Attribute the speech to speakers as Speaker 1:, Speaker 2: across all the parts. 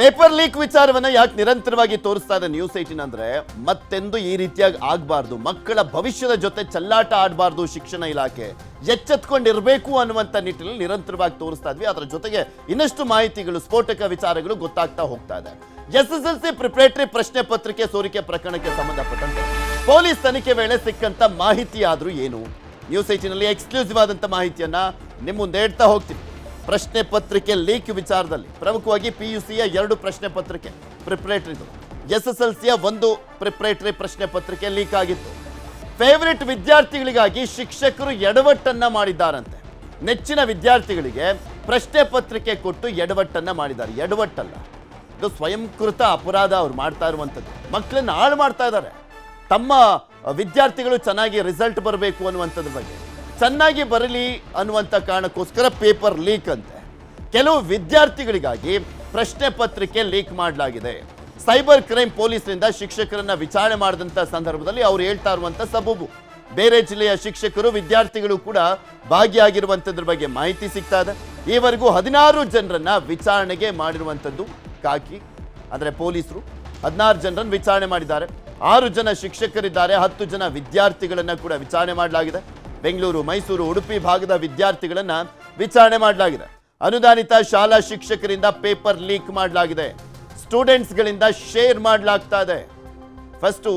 Speaker 1: Paper leak ವಿಚಾರವನ್ನ ಯಾಕೆ ನಿರಂತರವಾಗಿ ತೋರಿಸ್ತಾ ಇದೆ ನ್ಯೂಸ್ ಏಟಿನ್ ಅಂದ್ರೆ ಮತ್ತೆಂದು ಈ ರೀತಿಯಾಗಿ ಆಗಬಾರ್ದು, ಮಕ್ಕಳ ಭವಿಷ್ಯದ ಜೊತೆ ಚಲ್ಲಾಟ ಆಡಬಾರ್ದು ಶಿಕ್ಷಣ ಇಲಾಖೆ. ಎಚ್ಚೆತ್ಕೊಂಡಿರಬೇಕು ಅನ್ನುವಂಥ ನಿಟ್ಟಿನಲ್ಲಿ ನಿರಂತರವಾಗಿ ತೋರಿಸ್ತಾ ಇದ್ವಿ. ಅದರ ಜೊತೆಗೆ ಇನ್ನಷ್ಟು ಮಾಹಿತಿಗಳು, ಸ್ಫೋಟಕ ವಿಚಾರಗಳು ಗೊತ್ತಾಗ್ತಾ ಹೋಗ್ತಾ ಇದೆ. S S L C preparatory ಪ್ರಶ್ನೆ ಪತ್ರಿಕೆ ಸೋರಿಕೆ ಪ್ರಕರಣಕ್ಕೆ ಸಂಬಂಧಪಟ್ಟಂತೆ ಪೊಲೀಸ್ ತನಿಖೆ ವೇಳೆ ಸಿಕ್ಕಂತ ಮಾಹಿತಿ ಆದರೂ ಏನು ನ್ಯೂಸ್ ಏಟಿನಲ್ಲಿ ಎಕ್ಸ್ಕ್ಲೂಸಿವ್ ಆದಂತ ಮಾಹಿತಿಯನ್ನ ನಿಮ್ಮ ಮುಂದೆ ಹೇಳ್ತಾ ಹೋಗ್ತೀನಿ. ಪ್ರಶ್ನೆ ಪತ್ರಿಕೆ ಲೀಕ್ ವಿಚಾರದಲ್ಲಿ ಪ್ರಮುಖವಾಗಿ ಪಿ ಯು ಸಿಯ ಎರಡು ಪ್ರಶ್ನೆ ಪತ್ರಿಕೆ, ಪ್ರಿಪರೇಟರಿದು. ಎಸ್ ಎಸ್ ಎಲ್ ಸಿಯ ಒಂದು ಪ್ರಿಪರೇಟರಿ ಪ್ರಶ್ನೆ ಪತ್ರಿಕೆ ಲೀಕ್ ಆಗಿತ್ತು. ಫೇವರಿಟ್ ವಿದ್ಯಾರ್ಥಿಗಳಿಗಾಗಿ ಶಿಕ್ಷಕರು ಎಡವಟ್ಟನ್ನ ಮಾಡಿದ್ದಾರಂತೆ. ನೆಚ್ಚಿನ ವಿದ್ಯಾರ್ಥಿಗಳಿಗೆ ಪ್ರಶ್ನೆ ಪತ್ರಿಕೆ ಕೊಟ್ಟು ಎಡವಟ್ಟನ್ನ ಮಾಡಿದ್ದಾರೆ. ಎಡವಟ್ಟಲ್ಲ. ಇದು ಸ್ವಯಂಕೃತ ಅಪರಾಧ ಅವ್ರು ಮಾಡ್ತಾ ಇರುವಂಥದ್ದು. ಮಕ್ಕಳನ್ನ ಹಾಳು ಮಾಡ್ತಾ ಇದ್ದಾರೆ. ತಮ್ಮ ವಿದ್ಯಾರ್ಥಿಗಳು ಚೆನ್ನಾಗಿ ರಿಸಲ್ಟ್ ಬರಬೇಕು ಅನ್ನುವಂಥದ್ರ ಬಗ್ಗೆ. ಚೆನ್ನಾಗಿ ಬರಲಿ ಅನ್ನುವಂಥ ಕಾರಣಕ್ಕೋಸ್ಕರ ಪೇಪರ್ ಲೀಕ್ ಅಂತೆ. ಕೆಲವು ವಿದ್ಯಾರ್ಥಿಗಳಿಗಾಗಿ ಪ್ರಶ್ನೆ ಪತ್ರಿಕೆ ಲೀಕ್ ಮಾಡಲಾಗಿದೆ. ಸೈಬರ್ ಕ್ರೈಮ್ ಪೊಲೀಸರಿಂದ ಶಿಕ್ಷಕರನ್ನ ವಿಚಾರಣೆ ಮಾಡಿದಂಥ ಸಂದರ್ಭದಲ್ಲಿ ಅವ್ರು ಹೇಳ್ತಾ ಇರುವಂಥ ಸಬೂಬು. ಬೇರೆ ಜಿಲ್ಲೆಯ ಶಿಕ್ಷಕರು, ವಿದ್ಯಾರ್ಥಿಗಳು ಕೂಡ ಭಾಗಿಯಾಗಿರುವಂಥದ್ರ ಬಗ್ಗೆ ಮಾಹಿತಿ ಸಿಗ್ತಾ ಇದೆ. ಈವರೆಗೂ ಹದಿನಾರು ಜನರನ್ನ ವಿಚಾರಣೆಗೆ ಮಾಡಿರುವಂಥದ್ದು ಕಾಕಿ ಅಂದರೆ ಪೊಲೀಸರು ಹದಿನಾರು ಜನರನ್ನು ವಿಚಾರಣೆ ಮಾಡಿದ್ದಾರೆ. ಆರು ಜನ ಶಿಕ್ಷಕರಿದ್ದಾರೆ, ಹತ್ತು ಜನ ವಿದ್ಯಾರ್ಥಿಗಳನ್ನ ಕೂಡ ವಿಚಾರಣೆ ಮಾಡಲಾಗಿದೆ. ಬೆಂಗಳೂರು, ಮೈಸೂರು, ಉಡುಪಿ ಭಾಗದ ವಿದ್ಯಾರ್ಥಿಗಳನ್ನು ವಿಚಾರಣೆ ಮಾಡಲಾಗಿದೆ. ಅನುದಾನಿತ ಶಾಲಾ ಶಿಕ್ಷಕರಿಂದ ಪೇಪರ್ ಲೀಕ್ ಮಾಡಲಾಗಿದೆ. ಸ್ಟೂಡೆಂಟ್ಸ್ಗಳಿಂದ ಶೇರ್ ಮಾಡಲಾಗ್ತಾ ಇದೆ. ಫಸ್ಟು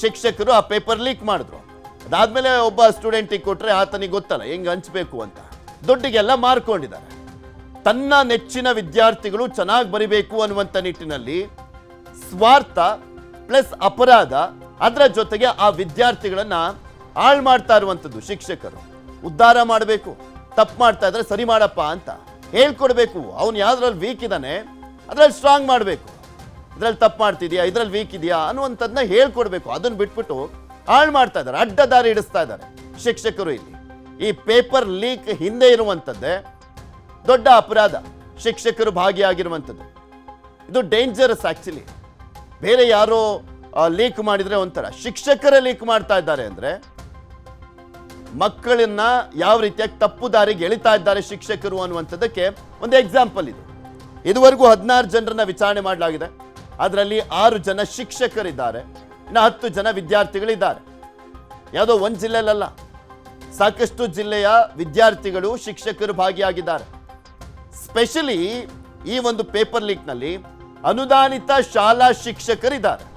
Speaker 1: ಶಿಕ್ಷಕರು ಆ ಪೇಪರ್ ಲೀಕ್ ಮಾಡಿದ್ರು. ಅದಾದ್ಮೇಲೆ ಒಬ್ಬ ಸ್ಟೂಡೆಂಟಿಗೆ ಕೊಟ್ಟರೆ ಆತನಿಗೆ ಗೊತ್ತಲ್ಲ, ಹೆಂಗೆ ಹಂಚಬೇಕು ಅಂತ. ದುಡ್ಡಿಗೆಲ್ಲ ಮಾರ್ಕೊಂಡಿದ್ದಾರೆ. ತನ್ನ ನೆಚ್ಚಿನ ವಿದ್ಯಾರ್ಥಿಗಳು ಚೆನ್ನಾಗಿ ಬರಿಬೇಕು ಅನ್ನುವಂಥ ನಿಟ್ಟಿನಲ್ಲಿ ಸ್ವಾರ್ಥ ಪ್ಲಸ್ ಅಪರಾಧ ಅದರ ಜೊತೆಗೆ ಆ ವಿದ್ಯಾರ್ಥಿಗಳನ್ನ ಹಾಳು ಮಾಡ್ತಾ ಇರುವಂಥದ್ದು ಶಿಕ್ಷಕರು. ಉದ್ಧಾರ ಮಾಡಬೇಕು, ತಪ್ಪು ಮಾಡ್ತಾ ಇದ್ರೆ ಸರಿ ಮಾಡಪ್ಪ ಅಂತ ಹೇಳ್ಕೊಡ್ಬೇಕು. ಅವನು ಯಾವ್ದ್ರಲ್ಲಿ ವೀಕ್ ಇದ್ದಾನೆ ಅದ್ರಲ್ಲಿ ಸ್ಟ್ರಾಂಗ್ ಮಾಡಬೇಕು. ಇದ್ರಲ್ಲಿ ತಪ್ಪು ಮಾಡ್ತಿದ್ಯಾ, ಇದ್ರಲ್ಲಿ ವೀಕ್ ಇದೆಯಾ ಅನ್ನುವಂಥದ್ದನ್ನ ಹೇಳ್ಕೊಡ್ಬೇಕು. ಅದನ್ನು ಬಿಟ್ಬಿಟ್ಟು ಹಾಳು ಮಾಡ್ತಾ ಇದ್ದಾರೆ ಅಡ್ಡ ದಾರಿ ಇಡಿಸ್ತಾ ಇದ್ದಾರೆ ಶಿಕ್ಷಕರು ಇಲ್ಲಿ. ಈ ಪೇಪರ್ ಲೀಕ್ ಹಿಂದೆ ಇರುವಂಥದ್ದೇ ದೊಡ್ಡ ಅಪರಾಧ, ಶಿಕ್ಷಕರು ಭಾಗಿಯಾಗಿರುವಂಥದ್ದು. ಇದು ಡೇಂಜರಸ್ ಆ್ಯಕ್ಚುಲಿ ಬೇರೆ ಯಾರೋ ಲೀಕ್ ಮಾಡಿದರೆ ಒಂಥರ. ಶಿಕ್ಷಕರೇ ಲೀಕ್ ಮಾಡ್ತಾ ಇದ್ದಾರೆ ಅಂದ್ರೆ ಮಕ್ಕಳನ್ನ ಯಾವ ರೀತಿಯಾಗಿ ತಪ್ಪು ದಾರಿಗೆ ಎಳಿತಾ ಇದ್ದಾರೆ ಶಿಕ್ಷಕರು ಅನ್ನುವಂಥದ್ದಕ್ಕೆ ಒಂದು ಎಕ್ಸಾಂಪಲ್ ಇದು. ಇದುವರೆಗೂ ಹದಿನಾರು ಜನರನ್ನ ವಿಚಾರಣೆ ಮಾಡಲಾಗಿದೆ. ಅದರಲ್ಲಿ ಆರು ಜನ ಶಿಕ್ಷಕರಿದ್ದಾರೆ. ಇನ್ನು ಹತ್ತು ಜನ ವಿದ್ಯಾರ್ಥಿಗಳಿದ್ದಾರೆ. ಯಾವುದೋ ಒಂದು ಜಿಲ್ಲೆಯಲ್ಲ ಸಾಕಷ್ಟು ಜಿಲ್ಲೆಯ ವಿದ್ಯಾರ್ಥಿಗಳು ಶಿಕ್ಷಕರು ಭಾಗಿಯಾಗಿದ್ದಾರೆ. ಸ್ಪೆಷಲಿ ಈ ಒಂದು ಪೇಪರ್ ಲೀಕ್ನಲ್ಲಿ ಅನುದಾನಿತ ಶಾಲಾ ಶಿಕ್ಷಕರಿದ್ದಾರೆ.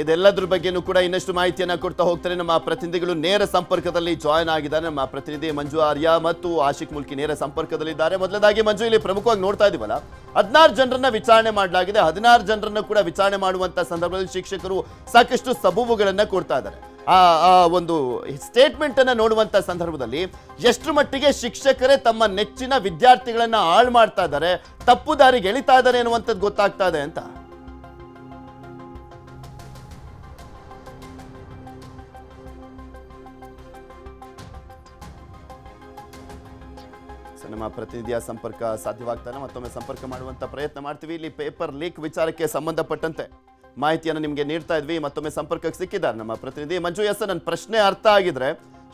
Speaker 1: ಇದೆಲ್ಲದ್ರ ಬಗ್ಗೆನೂ ಕೂಡ ಇನ್ನಷ್ಟು ಮಾಹಿತಿಯನ್ನು ಕೊಡ್ತಾ ಹೋಗ್ತಾರೆ. ನಮ್ಮ ಪ್ರತಿನಿಧಿಗಳು ನೇರ ಸಂಪರ್ಕದಲ್ಲಿ ಜಾಯ್ನ್ ಆಗಿದ್ದಾರೆ. ನಮ್ಮ ಪ್ರತಿನಿಧಿ ಮಂಜು ಆರ್ಯ ಮತ್ತು ಆಶಿಕ್ ಮುಲ್ಕಿ ನೇರ ಸಂಪರ್ಕದಲ್ಲಿದ್ದಾರೆ. ಮೊದಲದಾಗಿ ಮಂಜು, ಇಲ್ಲಿ ಪ್ರಮುಖವಾಗಿ ನೋಡ್ತಾ ಇದೀವಲ್ಲ ಹದಿನಾರು ಜನರನ್ನ ವಿಚಾರಣೆ ಮಾಡಲಾಗಿದೆ. ಹದಿನಾರು ಜನರನ್ನ ಕೂಡ ವಿಚಾರಣೆ ಮಾಡುವಂತ ಸಂದರ್ಭದಲ್ಲಿ ಶಿಕ್ಷಕರು ಸಾಕಷ್ಟು ಸಬೂಬುಗಳನ್ನ ಕೊಡ್ತಾ ಇದ್ದಾರೆ. ಆ ಆ ಒಂದು ಸ್ಟೇಟ್ಮೆಂಟ್ ಅನ್ನ ನೋಡುವಂತ ಸಂದರ್ಭದಲ್ಲಿ ಎಷ್ಟು ಮಟ್ಟಿಗೆ ಶಿಕ್ಷಕರೇ ತಮ್ಮ ನೆಚ್ಚಿನ ವಿದ್ಯಾರ್ಥಿಗಳನ್ನ ಹಾಳು ಮಾಡ್ತಾ ಇದ್ದಾರೆ, ತಪ್ಪು ದಾರಿಗೆ ಎಳಿತಾ ಇದ್ದಾರೆ ಅನ್ನುವಂಥದ್ದು ಗೊತ್ತಾಗ್ತಾ ಇದೆ ಅಂತ. ನಮ್ಮ ಪ್ರತಿನಿಧಿಯ ಸಂಪರ್ಕ ಸಾಧ್ಯವಾಗ್ತಾನೆ. ಮತ್ತೊಮ್ಮೆ ಸಂಪರ್ಕ ಮಾಡುವಂತ ಪ್ರಯತ್ನ ಮಾಡ್ತೀವಿ. ಇಲ್ಲಿ ಪೇಪರ್ ಲೀಕ್ ವಿಚಾರಕ್ಕೆ ಸಂಬಂಧಪಟ್ಟಂತೆ ಮಾಹಿತಿಯನ್ನು ನಿಮಗೆ ನೀಡ್ತಾ ಇದ್ವಿ. ಮತ್ತೊಮ್ಮೆ ಸಂಪರ್ಕಕ್ಕೆ ಸಿಕ್ಕಿದ್ದಾರೆ ನಮ್ಮ ಪ್ರತಿನಿಧಿ ಮಂಜು ಎಸ್ ನನ್ನ ಪ್ರಶ್ನೆ ಅರ್ಥ ಆಗಿದ್ರೆ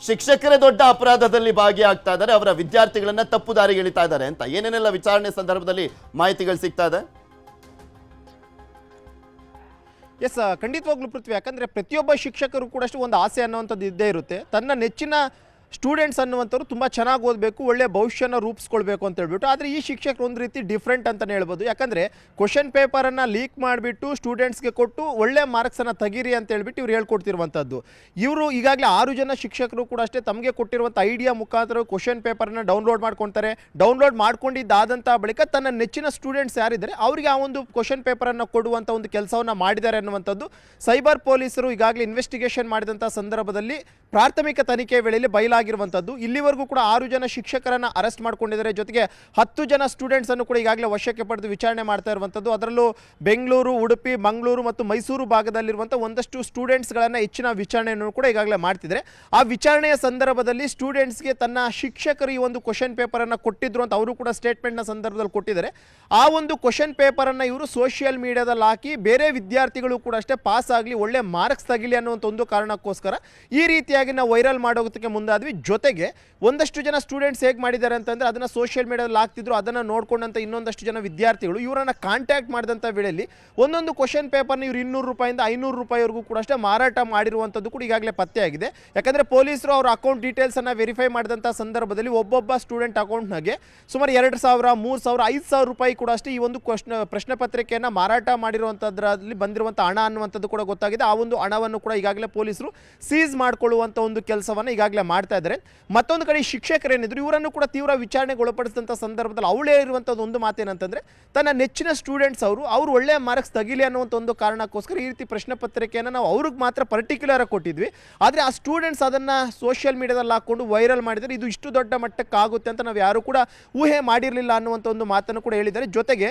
Speaker 1: ಶಿಕ್ಷಕರೇ ದೊಡ್ಡ ಅಪರಾಧದಲ್ಲಿ ಭಾಗಿಯಾಗ್ತಾ ಇದ್ದಾರೆ. ಅವರ ವಿದ್ಯಾರ್ಥಿಗಳನ್ನ ತಪ್ಪು ದಾರಿಗೆ ಇಳಿತಾ ಇದ್ದಾರೆ ಅಂತ ಏನೇನೆಲ್ಲ ವಿಚಾರಣೆ ಸಂದರ್ಭದಲ್ಲಿ ಮಾಹಿತಿಗಳು ಸಿಗ್ತಾ ಇದೆ?
Speaker 2: ಎಸ್ ಖಂಡಿತವಾಗ್ಲೂ ಪೃಥ್ವಿ. ಯಾಕಂದ್ರೆ ಪ್ರತಿಯೊಬ್ಬ ಶಿಕ್ಷಕರು ಕೂಡ ಅಷ್ಟು ಒಂದು ಆಸೆ ಅನ್ನುವಂಥದ್ದು ಇದ್ದೇ ಇರುತ್ತೆ. ತನ್ನ ನೆಚ್ಚಿನ ಸ್ಟೂಡೆಂಟ್ಸ್ ಅನ್ನುವಂಥವ್ರು ತುಂಬ ಚೆನ್ನಾಗಿ ಓದಬೇಕು, ಒಳ್ಳೆ ಭವಿಷ್ಯನ ರೂಪಿಸ್ಕೊಳ್ಬೇಕು ಅಂತ ಹೇಳ್ಬಿಟ್ಟು. ಆದರೆ ಈ ಶಿಕ್ಷಕರು ಒಂದು ರೀತಿ ಡಿಫ್ರೆಂಟ್ ಅಂತಲೇ ಹೇಳ್ಬೋದು. ಯಾಕಂದರೆ ಕ್ವಶನ್ ಪೇಪರನ್ನು ಲೀಕ್ ಮಾಡಿಬಿಟ್ಟು ಸ್ಟೂಡೆಂಟ್ಸ್ಗೆ ಕೊಟ್ಟು ಒಳ್ಳೆ ಮಾರ್ಕ್ಸನ್ನು ತೆಗೀರಿ ಅಂತ ಹೇಳ್ಬಿಟ್ಟು ಇವ್ರು ಹೇಳ್ಕೊಡ್ತಿರುವಂಥದ್ದು. ಇವರು ಈಗಾಗಲೇ ಆರು ಜನ ಶಿಕ್ಷಕರು ಕೂಡ ಅಷ್ಟೇ ತಮಗೆ ಕೊಟ್ಟಿರುವಂಥ ಐಡಿಯಾ ಮುಖಾಂತರ ಕ್ವಶನ್ ಪೇಪರನ್ನು ಡೌನ್ಲೋಡ್ ಮಾಡ್ಕೊತಾರೆ. ಡೌನ್ಲೋಡ್ ಮಾಡ್ಕೊಂಡಿದ್ದಾದಂಥ ಬಳಿಕ ತನ್ನ ನೆಚ್ಚಿನ ಸ್ಟೂಡೆಂಟ್ಸ್ ಯಾರಿದ್ದಾರೆ, ಅವರಿಗೆ ಆ ಒಂದು ಕ್ವಶನ್ ಪೇಪರನ್ನು ಕೊಡುವಂಥ ಒಂದು ಕೆಲಸವನ್ನು ಮಾಡಿದ್ದಾರೆ ಅನ್ನುವಂಥದ್ದು. ಸೈಬರ್ ಪೊಲೀಸರು ಈಗಾಗಲೇ ಇನ್ವೆಸ್ಟಿಗೇಷನ್ ಮಾಡಿದಂಥ ಸಂದರ್ಭದಲ್ಲಿ ಪ್ರಾಥಮಿಕ ತನಿಖೆ ವೇಳೆಯಲ್ಲಿ ಬಯಲಾಗಿ ಬಯಲಾಗಿರುವಂಥದ್ದು ಇಲ್ಲಿವರೆಗೂ ಕೂಡ ಆರು ಜನ ಶಿಕ್ಷಕರನ್ನ ಅರೆಸ್ಟ್ ಮಾಡ್ಕೊಂಡಿದ್ದಾರೆ. ಜೊತೆಗೆ ಹತ್ತು ಜನ ಸ್ಟೂಡೆಂಟ್ಸ್ ಅನ್ನು ಕೂಡ ಈಗಾಗಲೇ ವಶಕ್ಕೆ ಪಡೆದು ವಿಚಾರಣೆ ಮಾಡ್ತಾ ಇರುವಂಥದ್ದು ಅದರಲ್ಲೂ ಬೆಂಗಳೂರು, ಉಡುಪಿ, ಮಂಗಳೂರು ಮತ್ತು ಮೈಸೂರು ಭಾಗದಲ್ಲಿರುವಂಥ ಒಂದಷ್ಟು ಸ್ಟೂಡೆಂಟ್ಸ್ಗಳನ್ನು ಹೆಚ್ಚಿನ ವಿಚಾರಣೆಯನ್ನು ಕೂಡ ಈಗಾಗಲೇ ಮಾಡ್ತಿದ್ದಾರೆ. ಆ ವಿಚಾರಣೆಯ ಸಂದರ್ಭದಲ್ಲಿ ಸ್ಟೂಡೆಂಟ್ಸ್ಗೆ ತನ್ನ ಶಿಕ್ಷಕರು ಈ ಒಂದು ಕ್ವಶನ್ ಪೇಪರನ್ನು ಕೊಟ್ಟಿದ್ರು ಅಂತ ಅವರು ಕೂಡ ಸ್ಟೇಟ್ಮೆಂಟ್ನ ಸಂದರ್ಭದಲ್ಲಿ ಕೊಟ್ಟಿದ್ದಾರೆ. ಆ ಒಂದು ಕ್ವಶನ್ ಪೇಪರನ್ನು ಇವರು ಸೋಷಿಯಲ್ ಮೀಡಿಯಾದಲ್ಲಿ ಹಾಕಿ ಬೇರೆ ವಿದ್ಯಾರ್ಥಿಗಳು ಕೂಡ ಅಷ್ಟೇ ಪಾಸ್ ಆಗಲಿ, ಒಳ್ಳೆ ಮಾರ್ಕ್ಸ್ ತಗಿಲಿ ಅನ್ನುವಂಥ ಒಂದು ಕಾರಣಕ್ಕೋಸ್ಕರ ಈ ರೀತಿಯಾಗಿ ನಾವು ವೈರಲ್ ಮಾಡೋದಕ್ಕೆ ಮುಂದಾದ್ವಿ. ಜೊತೆಗೆ ಒಂದಷ್ಟು ಜನ ಸ್ಟೂಡೆಂಟ್ಸ್ ಹೇಗೆ ಮಾಡಿದ್ದಾರೆ ಅಂತಂದರೆ ಅದನ್ನು ಸೋಷಿಯಲ್ ಮೀಡಿಯಾದಲ್ಲಿ ಹಾಕ್ತಿದ್ರು, ಅದನ್ನು ನೋಡ್ಕೊಂಡಂಥ ಇನ್ನೊಂದಷ್ಟು ಜನ ವಿದ್ಯಾರ್ಥಿಗಳು ಇವರನ್ನು ಕಾಂಟ್ಯಾಕ್ಟ್ ಮಾಡಿದಂಥ ವೇಳೆಯಲ್ಲಿ ಒಂದೊಂದು ಕ್ವಶನ್ ಪೇಪರ್ನ ಇವರು ಇನ್ನೂರು ರೂಪಾಯಿಂದ ಐನೂರು ರೂಪಾಯಿವರೆಗೂ ಕೂಡ ಅಷ್ಟೇ ಮಾರಾಟ ಮಾಡಿರುವಂಥದ್ದು ಕೂಡ ಈಗಾಗಲೇ ಪತ್ತೆಯಾಗಿದೆ ಯಾಕಂದರೆ ಪೊಲೀಸರು ಅವರ ಅಕೌಂಟ್ ಡೀಟೇಲ್ಸನ್ನು ವೆರಿಫೈ ಮಾಡಿದಂಥ ಸಂದರ್ಭದಲ್ಲಿ ಒಬ್ಬೊಬ್ಬ ಸ್ಟೂಡೆಂಟ್ ಅಕೌಂಟ್ನಾಗೆ ಸುಮಾರು ಎರಡು ಸಾವಿರ, ಮೂರು ಸಾವಿರ, ಐದು ಸಾವಿರ ರೂಪಾಯಿ ಕೂಡ ಅಷ್ಟೇ ಈ ಒಂದು ಕ್ವಶ್ ಪ್ರಶ್ನೆ ಪತ್ರಿಕೆಯನ್ನು ಮಾರಾಟ ಮಾಡಿರುವಂಥದ್ರಲ್ಲಿ ಬಂದಿರುವಂಥ ಹಣ ಅನ್ನುವಂಥದ್ದು ಕೂಡ ಗೊತ್ತಾಗಿದೆ. ಆ ಒಂದು ಹಣವನ್ನು ಕೂಡ ಈಗಾಗಲೇ ಪೊಲೀಸರು ಸೀಸ್ ಮಾಡಿಕೊಳ್ಳುವಂಥ ಒಂದು ಕೆಲಸವನ್ನು ಈಗಾಗಲೇ ಮಾಡ್ತಾ ಇದ್ದಾರೆ ಮತ್ತೊಂದು ಕಡೆ ಶಿಕ್ಷಕರೇನಿದ್ರು ಇವರನ್ನು ಕೂಡ ತೀವ್ರ ವಿಚಾರಣೆಗೆ ಒಳಪಡಿಸಿದಂಥ ಸಂದರ್ಭದಲ್ಲಿ ಅವಳೇ ಇರುವಂಥದ್ದು ಒಂದು ಮಾತೇನಂತಂದರೆ, ತನ್ನ ನೆಚ್ಚಿನ ಸ್ಟೂಡೆಂಟ್ಸ್ ಅವರು, ಅವ್ರು ಒಳ್ಳೆಯ ಮಾರ್ಕ್ಸ್ ತಗಿಲಿ ಅನ್ನುವಂಥ ಒಂದು ಕಾರಣಕ್ಕೋಸ್ಕರ ಈ ರೀತಿ ಪ್ರಶ್ನೆ ಪತ್ರಿಕೆಯನ್ನು ನಾವು ಅವ್ರಿಗೆ ಮಾತ್ರ ಪರ್ಟಿಕ್ಯುಲರ್ ಕೊಟ್ಟಿದ್ವಿ. ಆದರೆ ಆ ಸ್ಟೂಡೆಂಟ್ಸ್ ಅದನ್ನು ಸೋಷಿಯಲ್ ಮೀಡಿಯಾದಲ್ಲಿ ಹಾಕ್ಕೊಂಡು ವೈರಲ್ ಮಾಡಿದರೆ ಇದು ಇಷ್ಟು ದೊಡ್ಡ ಮಟ್ಟಕ್ಕೆ ಆಗುತ್ತೆ ಅಂತ ನಾವು ಯಾರು ಕೂಡ ಊಹೆ ಮಾಡಿರಲಿಲ್ಲ ಅನ್ನುವಂಥ ಒಂದು ಮಾತನ್ನು ಕೂಡ ಹೇಳಿದ್ದಾರೆ. ಜೊತೆಗೆ